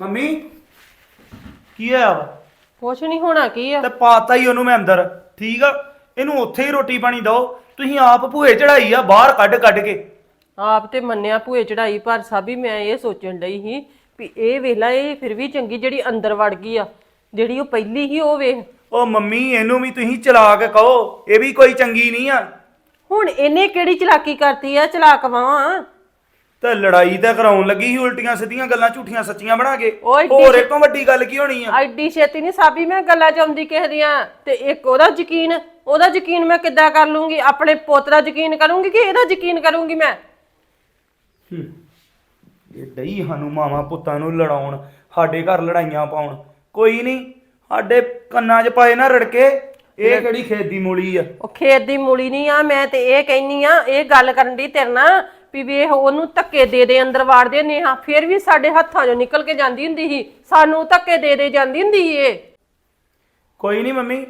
Mummy ਕੀ ਹੋਇਆ ਵਾ? ਕੁਛ ਨਹੀਂ ਹੋਣਾ ਕੀ ਆ? ਤੇ ਪਾਤਾ ਹੀ ਉਹਨੂੰ ਮੈਂ ਅੰਦਰ ਠੀਕ ਆ? ਇਹਨੂੰ ਉੱਥੇ ਹੀ ਰੋਟੀ ਪਾਣੀ ਦਿਓ। ਤੁਸੀਂ ਆਪ ਭੂਏ ਚੜਾਈ ਆ ਬਾਹਰ ਕੱਢ ਕੱਢ ਕੇ। ਆਪ ਤੇ ਮੰਨਿਆ ਭੂਏ ਚੜਾਈ ਪਰ ਸਾਬੀ ਮੈਂ ਇਹ ਸੋਚਣ ਡਈ ਸੀ ਵੀ ਇਹ ਵੇਲਾ ਇਹ ਫਿਰ ਵੀ ਚੰਗੀ ਜਿਹੜੀ ਅੰਦਰ ਵੜ ਗਈ ਆ ਜਿਹੜੀ ਉਹ ਪਹਿਲੀ ਹੀ ਉਹ ਵੇਖ। ਉਹ ਮੰਮੀ ਇਹਨੂੰ ਵੀ ਤੁਸੀਂ ਚਲਾ ਕੇ ਕਹੋ ਇਹ ਵੀ ਕੋਈ ਚੰਗੀ ਨਹੀਂ ਆ। ਹੁਣ ਇਹਨੇ ਕਿਹੜੀ ਚਲਾਕੀ ਕਰਤੀ ਆ ਚਲਾਕ ਵਾਂ? ਤੇ ਲੜਾਈ ਤਾਂ ਕਰਾਉਣ ਲੱਗੀ ਸੀ ਉਲਟੀਆਂ ਸਿੱਧੀਆਂ ਗੱਲਾਂ ਝੂਠੀਆਂ ਸੱਚੀਆਂ ਬਣਾ ਕੇ। ਓਏ ਹੋਰ ਇਹ ਤੋਂ ਵੱਡੀ ਗੱਲ ਕੀ ਹੋਣੀ ਆ? ਐਡੀ ਛੇਤੀ ਨਹੀਂ ਸਾਬੀ ਮੈਂ ਗੱਲਾਂ ਚ ਆਉਂਦੀ ਕਿਸੇ ਦੀਆਂ ਤੇ ਇੱਕ ਉਹਦਾ ਯਕੀਨ ਉਹਦਾ ਯਕੀਨ ਮੈਂ ਕਿੱਦਾਂ ਕਰ ਲੂੰਗੀ? ਆਪਣੇ ਪੁੱਤ ਦਾ ਯਕੀਨ ਕਰੂੰਗੀ ਕਿ ਇਹਦਾ ਯਕੀਨ ਕਰੂੰਗੀ ਮੈਂ? ਇਹ ਡਈ ਸਾਨੂੰ ਮਾਵਾਂ ਪੁੱਤਾਂ ਨੂੰ ਲੜਾਉਣ ਸਾਡੇ ਘਰ ਲੜਾਈਆਂ ਪਾਉਣ। ਕੋਈ ਨਹੀਂ ਸਾਡੇ ਕੰਨਾਂ 'ਚ ਪਾਏ ਨਾ ਰੜਕੇ ਇਹ ਕਿਹੜੀ ਖੇਤ ਦੀ ਮੂਲੀ ਆ? ਉਹ ਖੇਤ ਦੀ ਮੂਲੀ ਨਹੀਂ ਆ ਮੈਂ ਤੇ ਇਹ ਕਹਿਨੀ ਆ ਇਹ ਗੱਲ ਕਰਨ ਦੀ ਤੇਰੇ ਨਾਲ ਵੀ ਵੇਖ ਉਹਨੂੰ ਧੱਕੇ ਦੇ ਦੇ ਅੰਦਰ ਵਾੜਦੇ ਨੇਹਾ। ਫਿਰ ਵੀ ਸਾਡੇ ਹੱਥਾਂ 'ਚੋਂ ਨਿਕਲ ਕੇ ਜਾਂਦੀ ਹੁੰਦੀ ਸੀ। ਸਾਨੂੰ ਧੱਕੇ ਦੇ ਦੇ ਜਾਂਦੀ ਹੁੰਦੀ ਸੀ ਇਹ। ਕੋਈ ਨਹੀਂ ਮੰਮੀ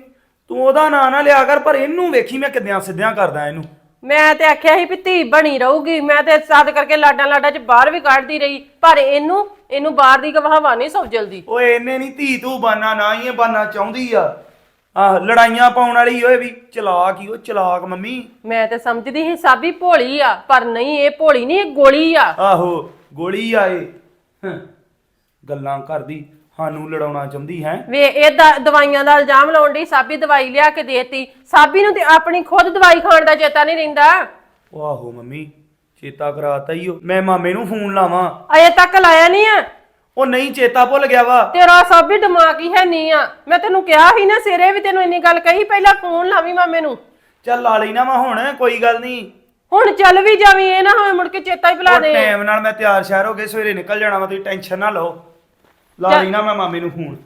ਤੂੰ ਉਹਦਾ ਨਾਂ ਨਾ ਲਿਆ ਕਰ ਪਰ ਇਹਨੂੰ ਵੇਖੀ ਮੈਂ ਕਿੱਦਾਂ ਸਿੱਧਿਆਂ ਕਰਦਾ ਇਹਨੂੰ। ਮੈਂ ਤੇ ਆਖਿਆ ਸੀ ਵੀ ਧੀ ਬਣੀ ਰਹੂਗੀ। ਮੈਂ ਤੇ ਸਾਦ ਕਰਕੇ ਲਾਡਾਂ ਲਾਡਾਂ 'ਚ ਬਾਹਰ ਵੀ ਕੱਢਦੀ ਰਹੀ। ਪਰ ਇਹਨੂੰ ਇਹਨੂੰ ਬਾਹਰ ਦੀ ਗਵਾਹਵਾ ਨਹੀਂ ਸਭ ਜਲਦੀ। ਓਏ ਇਹਨੇ ਨਹੀਂ ਧੀ ਤੂੰ ਬਾਨਾ ਨਾ ਹੀ ਇਹ ਬਾਨਾ ਚਾਹੁੰਦੀ ਆ। ਆਹ ਲੜਾਈਆਂ ਪਾਉਣ ਵਾਲੀ ਓਏ ਵੀ ਚਲਾਕ ਹੀ ਉਹ ਚਲਾਕ ਮੰਮੀ। ਮੈਂ ਤੇ ਸਮਝਦੀ ਸੀ ਸਾਬੀ ਭੋਲੀ ਆ ਪਰ ਨਹੀਂ ਇਹ ਭੋਲੀ ਨਹੀਂ ਇਹ ਗੋਲੀ ਆ। ਆਹੋ ਗੋਲੀ ਆਏ ਗੱਲਾਂ ਕਰਦੀ ਸਾਨੂੰ ਲੜਾਉਣਾ ਚਾਹੁੰਦੀ ਹੈ। ਵੇ ਇਹ ਦ- ਦਵਾਈਆਂ ਦਾ ਇਲਜ਼ਾਮ ਲਾਉਣ ਦੀ ਸਾਬੀ ਦਵਾਈ ਲਿਆ ਕੇ ਦੇਤੀ। ਸਾਬੀ ਨੂੰ ਤੇ ਆਪਣੀ ਖੁਦ ਦਵਾਈ ਖਾਣ ਦਾ ਚੇਤਾ ਨਹੀਂ ਰਹਿੰਦਾ। ਉਹ ਆਹੋ ਮੰਮੀ ਚੇਤਾ ਕਰਾਤਾ ਹੀ ਉਹ ਮੈਂ ਮਾਮੇ ਨੂੰ ਫੋਨ ਲਾਵਾਂ। ਅਜੇ ਤੱਕ ਲਾਇਆ ਨਹੀਂ ਆ। ਉਹ ਨਹੀਂ ਚੇਤਾ ਭੁੱਲ ਗਿਆ ਵਾ। ਤੇਰਾ ਸਾਬੀ ਦਿਮਾਗ ਹੀ ਹੈ ਨਹੀਂ ਆ। ਮੈਂ ਤੈਨੂੰ ਕਿਹਾ ਸੀ ਨਾ ਸਿਰੇ ਵੀ ਤੈਨੂੰ ਇੰਨੀ ਗੱਲ ਕਹੀ ਪਹਿਲਾਂ ਫੋਨ ਲਾਵੀ ਮਾਮੇ ਨੂੰ। ਚੱਲ ਲਾ ਲਈ ਨਾ ਮੈਂ ਹੁਣ ਕੋਈ ਗੱਲ ਨਹੀਂ ਹੁਣ ਚੱਲ ਵੀ ਜਾਵੀਂ ਇਹ ਨਾ ਹੋਵੇ ਮੁੜ ਕੇ ਚੇਤਾ ਹੀ ਭੁਲਾ ਦੇ। ਟਾਈਮ ਨਾਲ ਮੈਂ ਤਿਆਰ ਸ਼ਹਿਰ ਹੋ ਕੇ ਸਵੇਰੇ ਨਿਕਲ ਜਾਣਾ ਵਾ ਤੁਸੀਂ ਟੈਨਸ਼ਨ ਨਾ ਲਓ। ਲਾ ਲਈ ਨਾ ਮੈਂ ਮਾਮੇ ਨੂੰ ਫੋਨ।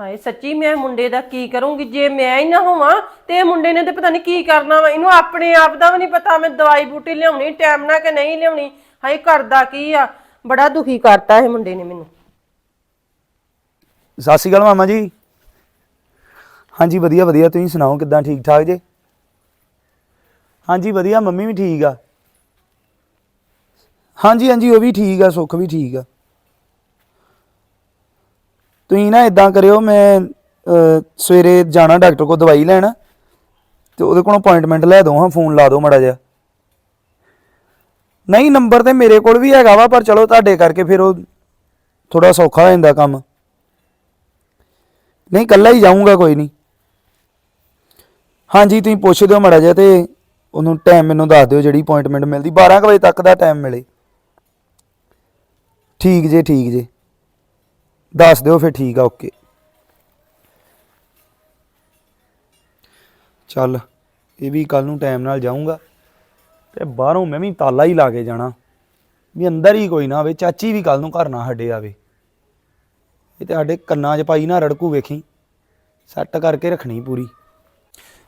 ਹਾਏ ਸੱਚੀ ਮੈਂ ਮੁੰਡੇ ਦਾ ਕੀ ਕਰੂੰਗੀ? ਜੇ ਮੈਂ ਹੀ ਨਾ ਹੋਵਾਂ ਤੇ ਇਹ ਮੁੰਡੇ ਨੇ ਤੇ ਪਤਾ ਨਹੀਂ ਕੀ ਕਰਨਾ ਵਾ। ਇਹਨੂੰ ਆਪਣੇ ਆਪ ਦਾ ਵੀ ਨਹੀਂ ਪਤਾ ਮੈਂ ਦਵਾਈ ਬੂਟੀ ਲਿਆਉਣੀ ਟਾਈਮ ਨਾਲ ਕਿ ਨਹੀਂ ਲਿਆਉਣੀ। ਹਾਏ ਕਰਦਾ ਕੀ ਆ? ਬੜਾ ਦੁਖੀ ਕਰਤਾ ਇਹ ਮੁੰਡੇ ਨੇ ਮੈਨੂੰ। ਸਤਿ ਸ਼੍ਰੀ ਅਕਾਲ ਮਾਮਾ ਜੀ। ਹਾਂਜੀ ਵਧੀਆ ਵਧੀਆ। ਤੁਸੀਂ ਸੁਣਾਓ ਕਿੱਦਾਂ ਠੀਕ ਠਾਕ ਜੇ? ਹਾਂਜੀ ਵਧੀਆ। ਮੰਮੀ ਵੀ ਠੀਕ ਆ। ਹਾਂਜੀ ਹਾਂਜੀ ਉਹ ਵੀ ਠੀਕ ਆ ਸੁੱਖ ਵੀ ਠੀਕ ਆ। ਤੁਸੀਂ ਨਾ ਇਦਾਂ ਕਰਿਓ ਮੈਂ ਅਹ, ਸਵੇਰੇ ਜਾਣਾ ਡਾਕਟਰ ਕੋਲ ਦਵਾਈ ਲੈਣ ਤੇ ਉਹਦੇ ਕੋਲੋਂ ਅਪਾਇੰਟਮੈਂਟ ਲੈ ਦੋ ਹਾਂ ਫੋਨ ਲਾ ਦਿਓ ਮੜਾ ਜਿਹਾ। ਨਹੀਂ, ਨੰਬਰ ਤੇ ਮੇਰੇ ਕੋਲ ਵੀ ਹੈਗਾ ਵਾ, ਪਰ ਚਲੋ ਤੁਹਾਡੇ ਕਰਕੇ ਫਿਰ ਉਹ ਥੋੜਾ ਸੌਖਾ ਹੋ ਜਾਂਦਾ ਕੰਮ। ਨਹੀਂ ਕੱਲਾ ਹੀ ਜਾਊਂਗਾ, ਕੋਈ ਨਹੀਂ। ਹਾਂਜੀ, ਤੁਸੀਂ ਪੁੱਛ ਦਿਓ ਮੜਾ ਜਿਹਾ ਤੇ ਉਹਨੂੰ ਟਾਈਮ ਮੈਨੂੰ ਦੱਸ ਦਿਓ ਜਿਹੜੀ ਅਪਾਇੰਟਮੈਂਟ ਮਿਲਦੀ। 12 ਕੁ ਵਜੇ ਤੱਕ ਦਾ ਟਾਈਮ ਮਿਲੇ। ਠੀਕ ਜੇ ਠੀਕ ਜੇ। ਦੱਸ ਦਿਓ ਫਿਰ ਠੀਕ ਆ ਓਕੇ ਚੱਲ, ਇਹ ਵੀ ਕੱਲ ਨੂੰ ਟਾਈਮ ਨਾਲ ਜਾਊਂਗਾ। ਤੇ ਬਾਹਰੋਂ ਮੈਂ ਵੀ ਤਾਲਾ ਹੀ ਲਾ ਕੇ ਜਾਣਾ। ਵੀ ਅੰਦਰ ਹੀ ਕੋਈ ਨਾ ਆਵੇ, ਚਾਚੀ ਵੀ ਕੱਲ ਨੂੰ ਘਰ ਨਾ ਹੱਡੇ ਆਵੇ। ਇਹ ਤੇ ਸਾਡੇ ਕੰਨਾਂ 'ਚ ਪਾਈ ਨਾ ਰੜਕੂ ਵੇਖੀ। ਸੈੱਟ ਕਰਕੇ ਰੱਖਣੀ ਪੂਰੀ।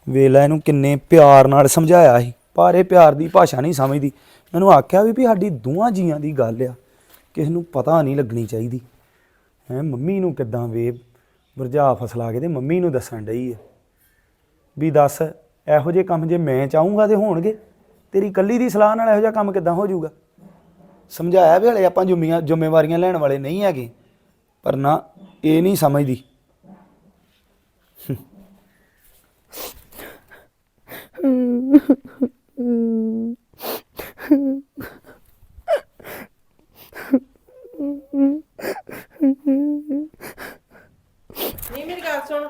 ਵੇਲਾ ਇਹਨੂੰ ਕਿੰਨੇ ਪਿਆਰ ਨਾਲ ਸਮਝਾਇਆ ਸੀ। ਪਰ ਇਹ ਪਿਆਰ ਦੀ ਭਾਸ਼ਾ ਨਹੀਂ ਸਮਝਦੀ। ਮੈਨੂੰ ਆਖਿਆ ਵੀ ਵੀ ਸਾਡੀ ਦੋਵਾਂ ਜੀਆਂ ਦੀ ਗੱਲ ਆ। ਕਿਸੇ ਨੂੰ ਪਤਾ ਨਹੀਂ ਲੱਗਣੀ ਚਾਹੀਦੀ। ਹੈ, ਮੰਮੀ ਨੂੰ ਕਿੱਦਾਂ ਵੇ ਵਰਜਾ ਫਸਲਾ ਕੇ ਤੇ ਮੰਮੀ ਨੂੰ ਦੱਸਣ ਡਈ ਹੈ ਵੀ ਦੱਸ, ਇਹੋ ਜਿਹੇ ਕੰਮ ਜੇ ਮੈਂ ਚਾਹੂੰਗਾ ਤੇ ਹੋਣਗੇ। ਤੇਰੀ ਕੱਲੀ ਦੀ ਸਲਾਹ ਨਾਲ ਇਹੋ ਜਿਹਾ ਕੰਮ ਕਿੱਦਾਂ ਹੋ ਜਾਊਗਾ? ਸਮਝਾਇਆ ਵੀ ਹਲੇ ਆਪਾਂ ਜ਼ਿੰਮੀਆਂ ਜ਼ਿੰਮੇਵਾਰੀਆਂ ਲੈਣ ਵਾਲੇ ਨਹੀਂ ਹੈਗੇ, ਪਰ ਨਾ, ਇਹ ਨਹੀਂ ਸਮਝਦੀ। ਨਹੀਂ ਮੇਰੀ ਗੱਲ ਸੁਣ।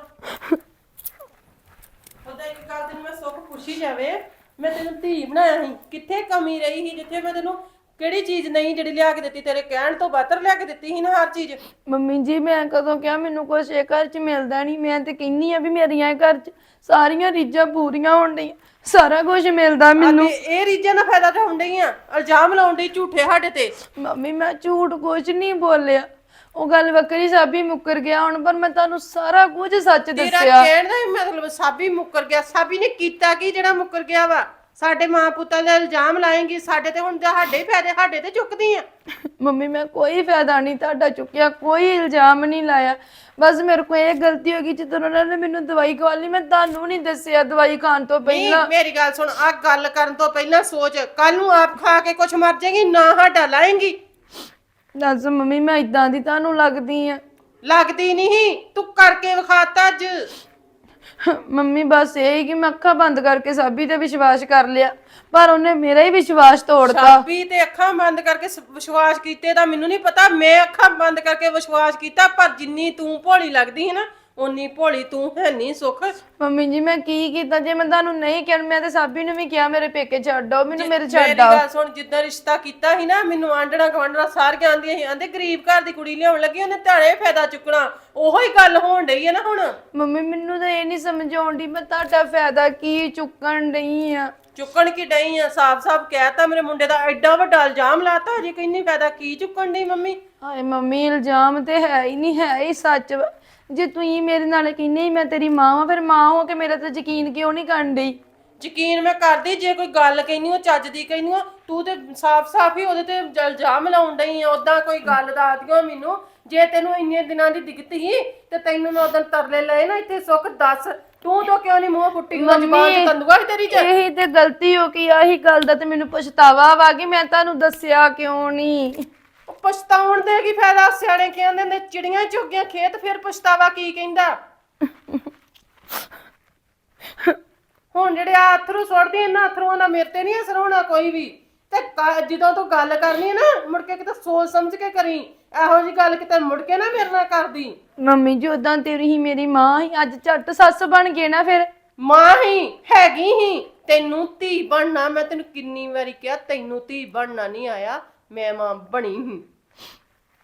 ਉਹਦਾ ਇੱਕ ਗੱਲ ਤੈਨੂੰ ਮੈਂ ਸੁੱਖ ਪੁੱਛੀ ਜਾਵੇ। ਮੈਂ ਤੈਨੂੰ ਧੀ ਬਣਾਇਆ ਸੀ ਕਿੱਥੇ ਕਮੀ ਰਹੀ ਸੀ ਜਿੱਥੇ ਮੈਂ ਤੈਨੂੰ ਕਿਹੜੀ ਚੀਜ਼ ਨਹੀਂ ਜਿਹੜੀ ਲਿਆ ਕੇ ਦਿੱਤੀ ਤੇਰੇ ਕਹਿਣ ਤੋਂ ਬਾਤਰ ਲਿਆ ਕੇ ਦਿੱਤੀ ਸੀ ਨਾ ਹਰ ਚੀਜ਼। ਮੰਮੀ ਜੀ ਮੈਂ ਕਦੋਂ ਕਿਹਾ ਮੈਨੂੰ ਕੁਛ ਇਹ ਘਰ 'ਚ ਮਿਲਦਾ ਨਹੀਂ ਮੈਂ ਤੇ ਕਹਿੰਨੀ ਆ ਵੀ ਮੇਰੀਆਂ ਇਹ ਘਰ 'ਚ ਸਾਰੀਆਂ ਰੀਝਾਂ ਪੂਰੀਆਂ ਹੋਣ ਡਈਆਂ ਸਾਰਾ ਕੁਝ ਮਿਲਦਾ ਮੈਨੂੰ। ਅਤੇ ਇਹ ਰੀਜਾਂ ਦਾ ਫਾਇਦਾ ਤਾਂ ਹੁੰਦਾ ਹੀ ਆ ਇਲਜ਼ਾਮ ਲਾਉਣ ਦੀ ਝੂਠੇ ਸਾਡੇ ਤੇ। ਮੰਮੀ ਮੈਂ ਝੂਠ ਕੁਝ ਨਹੀਂ ਬੋਲਿਆ। ਉਹ ਗੱਲ ਵੱਖਰੀ ਸਾਬੀ ਮੁੱਕਰ ਗਿਆ ਹੁਣ ਪਰ ਮੈਂ ਤੁਹਾਨੂੰ ਸਾਰਾ ਕੁਝ ਸੱਚ ਤੇਰਾ ਦੱਸਿਆ। ਕਹਿਣ ਦਾ ਮਤਲਬ ਸਾਬੀ ਮੁੱਕਰ ਗਿਆ। ਸਾਬੀ ਨੇ ਕੀਤਾ ਕੀ ਜਿਹੜਾ ਮੁੱਕਰ ਗਿਆ ਵਾ? ਸਾਡੇ ਮਾਂ ਪੁੱਤਾਂ ਦਾ ਇਲਜ਼ਾਮ ਲਾਏਂਗੀ ਸਾਡੇ ਤੇ ਹੁਣ ਸਾਡੇ ਹੀ ਫਾਇਦੇ ਸਾਡੇ ਤੇ ਚੁੱਕਦੀ ਆ। ਮੰਮੀ ਮੈਂ ਕੋਈ ਫਾਇਦਾ ਨਹੀਂ ਤੁਹਾਡਾ ਚੁੱਕਿਆ ਕੋਈ ਇਲਜ਼ਾਮ ਨਹੀਂ ਲਾਇਆ। ਬਸ ਮੇਰੇ ਕੋਲ ਇਹ ਗਲਤੀ ਹੋ ਗਈ ਜਦੋਂ ਉਹਨਾਂ ਨੇ ਮੈਨੂੰ ਦਵਾਈ ਖਵਾ ਲਈ ਮੈਂ ਤੁਹਾਨੂੰ ਨਹੀਂ ਦੱਸਿਆ ਦਵਾਈ ਖਾਣ ਤੋਂ ਨਹੀਂ ਪਹਿਲਾਂ। ਮੇਰੀ ਗੱਲ ਸੁਣ ਆ ਗੱਲ ਕਰਨ ਤੋਂ ਪਹਿਲਾਂ ਸੋਚ ਕੱਲ ਨੂੰ ਆਪ ਖਾ ਕੇ ਕੁਛ ਮਰ ਜਾਏਗੀ ਨਾ ਸਾਡਾ ਲਾਏਂਗੀ। ਦੱਸ ਮੰਮੀ ਮੈਂ ਇਦਾਂ ਦੀ ਤੁਹਾਨੂੰ ਲੱਗਦੀ ਆ। ਲੱਗਦੀ ਨਹੀਂ ਤੂੰ ਕਰਕੇ ਵਿਖਾਤਾ ਅੱਜ। ਮੰਮੀ ਬਸ ਇਹ ਹੀ ਕਿ ਮੈਂ ਅੱਖਾਂ ਬੰਦ ਕਰਕੇ ਸਾਬੀ ਤੇ ਵਿਸ਼ਵਾਸ ਕਰ ਲਿਆ। ਪਰ ਉਹਨੇ ਮੇਰਾ ਹੀ ਵਿਸ਼ਵਾਸ ਤੋੜਤਾ। ਸਾਬੀ ਤੇ ਅੱਖਾਂ ਬੰਦ ਕਰਕੇ ਸ- ਵਿਸ਼ਵਾਸ ਕੀਤੇ ਤਾਂ ਮੈਨੂੰ ਨਹੀਂ ਪਤਾ। ਮੈਂ ਅੱਖਾਂ ਬੰਦ ਕਰਕੇ ਵਿਸ਼ਵਾਸ ਕੀਤਾ ਪਰ ਜਿੰਨੀ ਤੂੰ ਭੋਲੀ ਲੱਗਦੀ ਹੈ ਨਾ ਉਨੀ ਭੋਲੀ ਤੂੰ ਹੈ ਨਹੀਂ ਸੁਖ। ਮੰਮੀ ਜੀ ਮੈਂ ਕੀ ਕੀਤਾ? ਜੇ ਮੈਂ ਤੁਹਾਨੂੰ ਨਹੀਂ ਕਿਹਾ ਮੈਂ ਤੇ ਸਾਬੀ ਨੂੰ ਵੀ ਕਿਹਾ ਮੇਰੇ ਪੇਕੇ ਛੱਡ ਆਓ ਮੈਨੂੰ ਮੇਰੇ ਛੱਡ ਮੇਰੀ ਆਓ। ਗੱਲ ਸੁਣ ਜਿੱਦਾਂ ਰਿਸ਼ਤਾ ਕੀਤਾ ਸੀ ਨਾ ਮੈਨੂੰ ਆਂਡਣਾ ਗਵੰਡਣਾ ਸਾਰੀਆਂ ਆਂਦੀਆਂ ਸੀ। ਆਂਦੇ ਗਰੀਬ ਘਰ ਦੀ ਕੁੜੀ ਲਿਆਉਣ ਲੱਗੀ ਉਹਨੇ ਧਾੜੇ ਫਾਇਦਾ ਚੁੱਕਣਾ। ਉਹੋ ਹੀ ਗੱਲ ਹੋਣ ਡਈ ਹੈ ਨਾ ਹੁਣ। ਮੰਮੀ ਮੈਨੂੰ ਤਾਂ ਇਹ ਨਹੀਂ ਸਮਝ ਆਉਂਦੀ ਮੈਂ ਤੁਹਾਡਾ ਫਾਇਦਾ ਕੀ ਚੁੱਕਣ ਡਈ ਆ? ਚੁੱਕਣ ਕੀ ਡਈ ਆ? ਸਾਫ਼-ਸਾਫ਼ ਕਹਿਤਾ ਮੇਰੇ ਮੁੰਡੇ ਦਾ ਐਡਾ ਵੱਡਾ ਇਲਜ਼ਾਮ ਲਾਤਾ ਜੀ ਕਿੰਨੀ ਫਾਇਦਾ ਕੀ ਚੁੱਕਣ ਡਈ ਮੰਮੀ? ਹਾਏ ਮੰਮੀ ਇਲਜ਼ਾਮ ਤੇ ਹੈ ਹੀ ਨਹੀਂ ਹੈ ਹੀ ਸੱਚ। ਵਾ। ਜੇ ਤੁਸੀਂ ਮੇਰੇ ਨਾਲ ਕਹਿੰਦੇ ਮੈਂ ਤੇਰੀ ਮਾਂ ਵਾਂ ਫਿਰ ਮਾਂ ਹੋ ਕੇ ਮੇਰਾ ਤੇ ਯਕੀਨ ਕਿਉਂ ਨਹੀਂ ਕਰਨ ਡਈ? ਯਕੀਨ ਮੈਂ ਕਰਦੀ ਜੇ ਕੋਈ ਗੱਲ ਕਹਿਨੀ ਉਹ ਚੱਜ ਦੀ ਕਹਿਨੀ ਉਹ ਤੂੰ ਤੇ ਸਾਫ਼-ਸਾਫ਼ ਹੀ ਉਹਦੇ ਤੇ ਇਲਜ਼ਾਮ ਲਾਉਣ ਡਈ ਆ ਉਦਾਂ ਕੋਈ ਗੱਲ ਦੱਸ ਦਿਓ ਮੈਨੂੰ। ਜੇ ਤੈਨੂੰ ਇੰਨੇ ਦਿਨਾਂ ਦੀ ਦਿੱਕਤ ਸੀ ਤੇ ਤੈਨੂੰ ਮੈਂ ਉਦੋਂ ਤਰਲੇ ਲਏ ਨਾ ਇੱਥੇ ਸੁੱਖ ਦੱਸ। ਤੂੰ ਤਾਂ ਕਿਉਂ ਨਹੀਂ ਮੂੰਹ ਫੁੱਟੀ ਉਹ ਜ਼ਬਾਨ ਚ ਤੰਦੂਆ ਸੀ ਤੇਰੀ ਚ। ਇਹੀ ਤੇ ਗਲਤੀ ਹੋ ਗਈ ਆਹੀ ਗੱਲ ਦਾ ਤੇ ਮੈਨੂੰ ਪਛਤਾਵਾ ਵਾ ਕਿ ਮੈਂ ਤੁਹਾਨੂੰ ਦੱਸਿਆ ਕਿਉਂ ਨਹੀਂ ਪਛਤਾਉਣ ਦੇ ਕੀ ਫਾਇਦਾ? ਸਿਆਣੇ ਕਹਿੰਦੇ ਨੇ ਚਿੜੀਆਂ ਝੁੱਗੀਆਂ ਖੇਤ ਫਿਰ ਪਛਤਾਵਾ ਕੀ ਕਹਿੰਦਾ? ਹੁਣ ਜਿਹੜੇ ਆ ਅਥਰੂ ਸੁੱਟਦੇ ਇਹਨਾਂ ਅਥਰੂਆਂ ਦਾ ਮੇਰੇ ਤੇ ਨਹੀਂ ਅਸਰ ਹੋਣਾ ਕੋਈ ਵੀ। ਤੇ ਕ- ਜਦੋਂ ਤੂੰ ਗੱਲ ਕਰਨੀ ਨਾ ਮੁੜ ਕੇ ਕਿਤੇ ਸੋਚ ਸਮਝ ਕੇ ਕਰੀ। ਇਹੋ ਜੀ ਗੱਲ ਕਿਤੇ ਮੁੜ ਕੇ ਨਾ ਮੇਰੇ ਨਾਲ ਕਰਦੀ। ਮੰਮੀ ਜੀ ਉਦਾਂ ਤੇਰੀ ਹੀ ਮੇਰੀ ਮਾਂ ਹੀ ਅੱਜ ਝੱਟ ਸੱਸ ਬਣ ਗਏ ਨਾ ਫਿਰ। ਮਾਂ ਹੀ ਹੈਗੀ ਹੀ। ਤੈਨੂੰ ਧੀ ਬਣਨਾ ਮੈਂ ਤੈਨੂੰ ਕਿੰਨੀ ਵਾਰੀ ਕਿਹਾ ਤੈਨੂੰ ਧੀ ਬਣਨਾ ਨਹੀਂ ਆਇਆ। ਮੈਂ ਮਾਂ ਬਣੀ ਹੀ।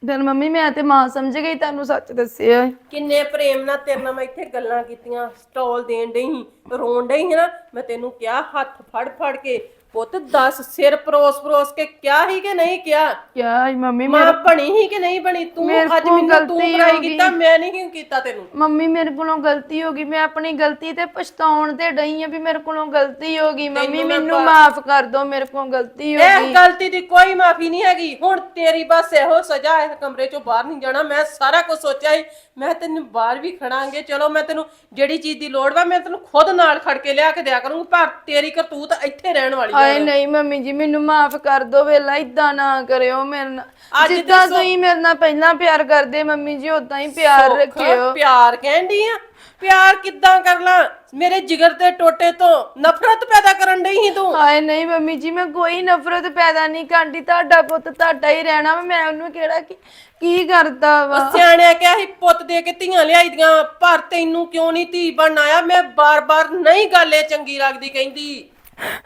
ਫਿਰ ਮੰਮੀ, ਮੈਂ ਤੇ ਮਾਂ ਸਮਝ ਗਈ, ਤੁਹਾਨੂੰ ਸੱਚ ਦੱਸਿਆ। ਕਿੰਨੇ ਪ੍ਰੇਮ ਨਾਲ ਤੇਰੇ ਨਾਲ ਮੈਂ ਇੱਥੇ ਗੱਲਾਂ ਕੀਤੀਆਂ, ਸਟਾਲ ਦੇਣ ਡਈ ਸੀ, ਰੋਣ ਡਈ ਸੀ ਨਾ, ਮੈਂ ਤੈਨੂੰ ਕਿਹਾ, ਹੱਥ ਫੜ ਫੜ ਕੇ ਪੁੱਤ ਦੱਸ ਸਿਰ ਪਰੋਸ ਪਰੋਸ ਕੇ ਕਿਹਾ ਹੀ ਕਿ ਨਹੀਂ ਕਿਹਾ ਕਿਆ ਮੰਮੀ ਮਾਂ ਬਣੀ ਹੀ ਕਿ ਨਹੀਂ ਬਣੀ? ਤੂੰ ਮੇਰੇ ਅੱਜ ਕੋਲ ਮੈਨੂੰ ਤੂੰ ਗਲਤੀ ਬੁਰਾਈ ਹੋ ਗਈ। ਕੀਤਾ ਮੈਂ ਨਹੀਂ ਕੀਤਾ ਤੈਨੂੰ? ਮੰਮੀ ਮੇਰੇ ਕੋਲੋਂ ਗਲਤੀ ਹੋ ਗਈ ਮੈਂ ਆਪਣੀ ਗਲਤੀ ਤੇ ਪਛਤਾਉਣ ਤੇ ਡਈ ਆ ਵੀ ਮੇਰੇ ਕੋਲੋਂ ਗਲਤੀ ਹੋ ਗਈ। ਮੰਮੀ ਮੈਨੂੰ ਮਾਫ ਕਰ ਦਿਓ ਮੇਰੇ ਕੋਲੋਂ ਗਲਤੀ ਹੋ ਇਹ ਗਲਤੀ ਦੀ ਕੋਈ ਮਾਫੀ ਨਹੀਂ ਹੈਗੀ। ਹੁਣ ਤੇਰੀ ਬਸ ਇਹੋ ਸਜ਼ਾ ਇਸ ਕਮਰੇ ਚੋਂ ਬਾਹਰ ਨਹੀਂ ਜਾਣਾ। ਮੈਂ ਸਾਰਾ ਕੁਝ ਸੋਚਿਆ ਸੀ। ਮੈਂ ਤੈਨੂੰ ਬਾਹਰ ਵੀ ਖੜਾਂਗੇ। ਚਲੋ ਮੈਂ ਤੈਨੂੰ ਜਿਹੜੀ ਚੀਜ਼ ਦੀ ਲੋੜ ਵਾ ਮੈਂ ਤੈਨੂੰ ਖੁਦ ਨਾਲ ਖੜ ਕੇ ਲਿਆ ਕੇ ਦਿਆ ਕਰੂੰਗੀ। ਪਰ ਤੇਰੀ ਕਰਤੂਤ ਇੱਥੇ ਰਹਿਣ ਵਾਲੀ ਆ ਹਾਏ ਨਹੀਂ ਮੰਮੀ ਜੀ ਮੈਨੂੰ ਮਾਫ ਕਰ ਦਿਓ ਵੇਲਾ ਇਦਾਂ ਨਾ ਕਰਿਓ ਮੇਰੇ ਨਾਲ। ਜਿੱਦਾਂ ਤੁਸੀਂ ਮੇਰੇ ਨਾਲ ਪਹਿਲਾਂ ਪਿਆਰ ਕਰਦੇ ਮੰਮੀ ਜੀ ਉਦਾਂ ਹੀ ਪਿਆਰ ਰੱਖਿਓ। ਪਿਆਰ ਕਹਿੰਦੀ ਆ। ਪਿਆਰ ਕਿੱਦਾਂ ਕਰ ਲਾਂ? ਮੇਰੇ ਜਿਗਰ ਤੇ ਟੋਟੇ ਤੋਂ ਨਫ਼ਰਤ ਪੈਦਾ ਕਰਨ ਡਈ ਸੀ ਤੂੰ। ਹਾਏ ਨਹੀਂ ਮੰਮੀ ਜੀ ਮੈਂ ਕੋਈ ਨਫ਼ਰਤ ਪੈਦਾ ਨਹੀਂ ਕਰਦੀ। ਤੁਹਾਡਾ ਪੁੱਤ ਤੁਹਾਡਾ ਹੀ ਰਹਿਣਾ ਵਾ ਮੈਂ ਉਹਨੂੰ ਕਿਹੜਾ ਕੀ ਕੀ ਕਰਦਾ ਵਾ? ਸਿਆਣਿਆ ਕਿਹਾ ਸੀ ਪੁੱਤ ਦੇ ਕੇ ਧੀਆਂ ਲਿਆਈ ਦੀਆਂ ਪਰ ਤੈਨੂੰ ਕਿਉਂ ਨਹੀਂ ਧੀ ਬਣ ਆਇਆ ਮੈਂ ਬਾਰ-ਬਾਰ ਨਹੀਂ ਗੱਲ ਇਹ ਚੰਗੀ ਲੱਗਦੀ ਕਹਿੰਦੀ।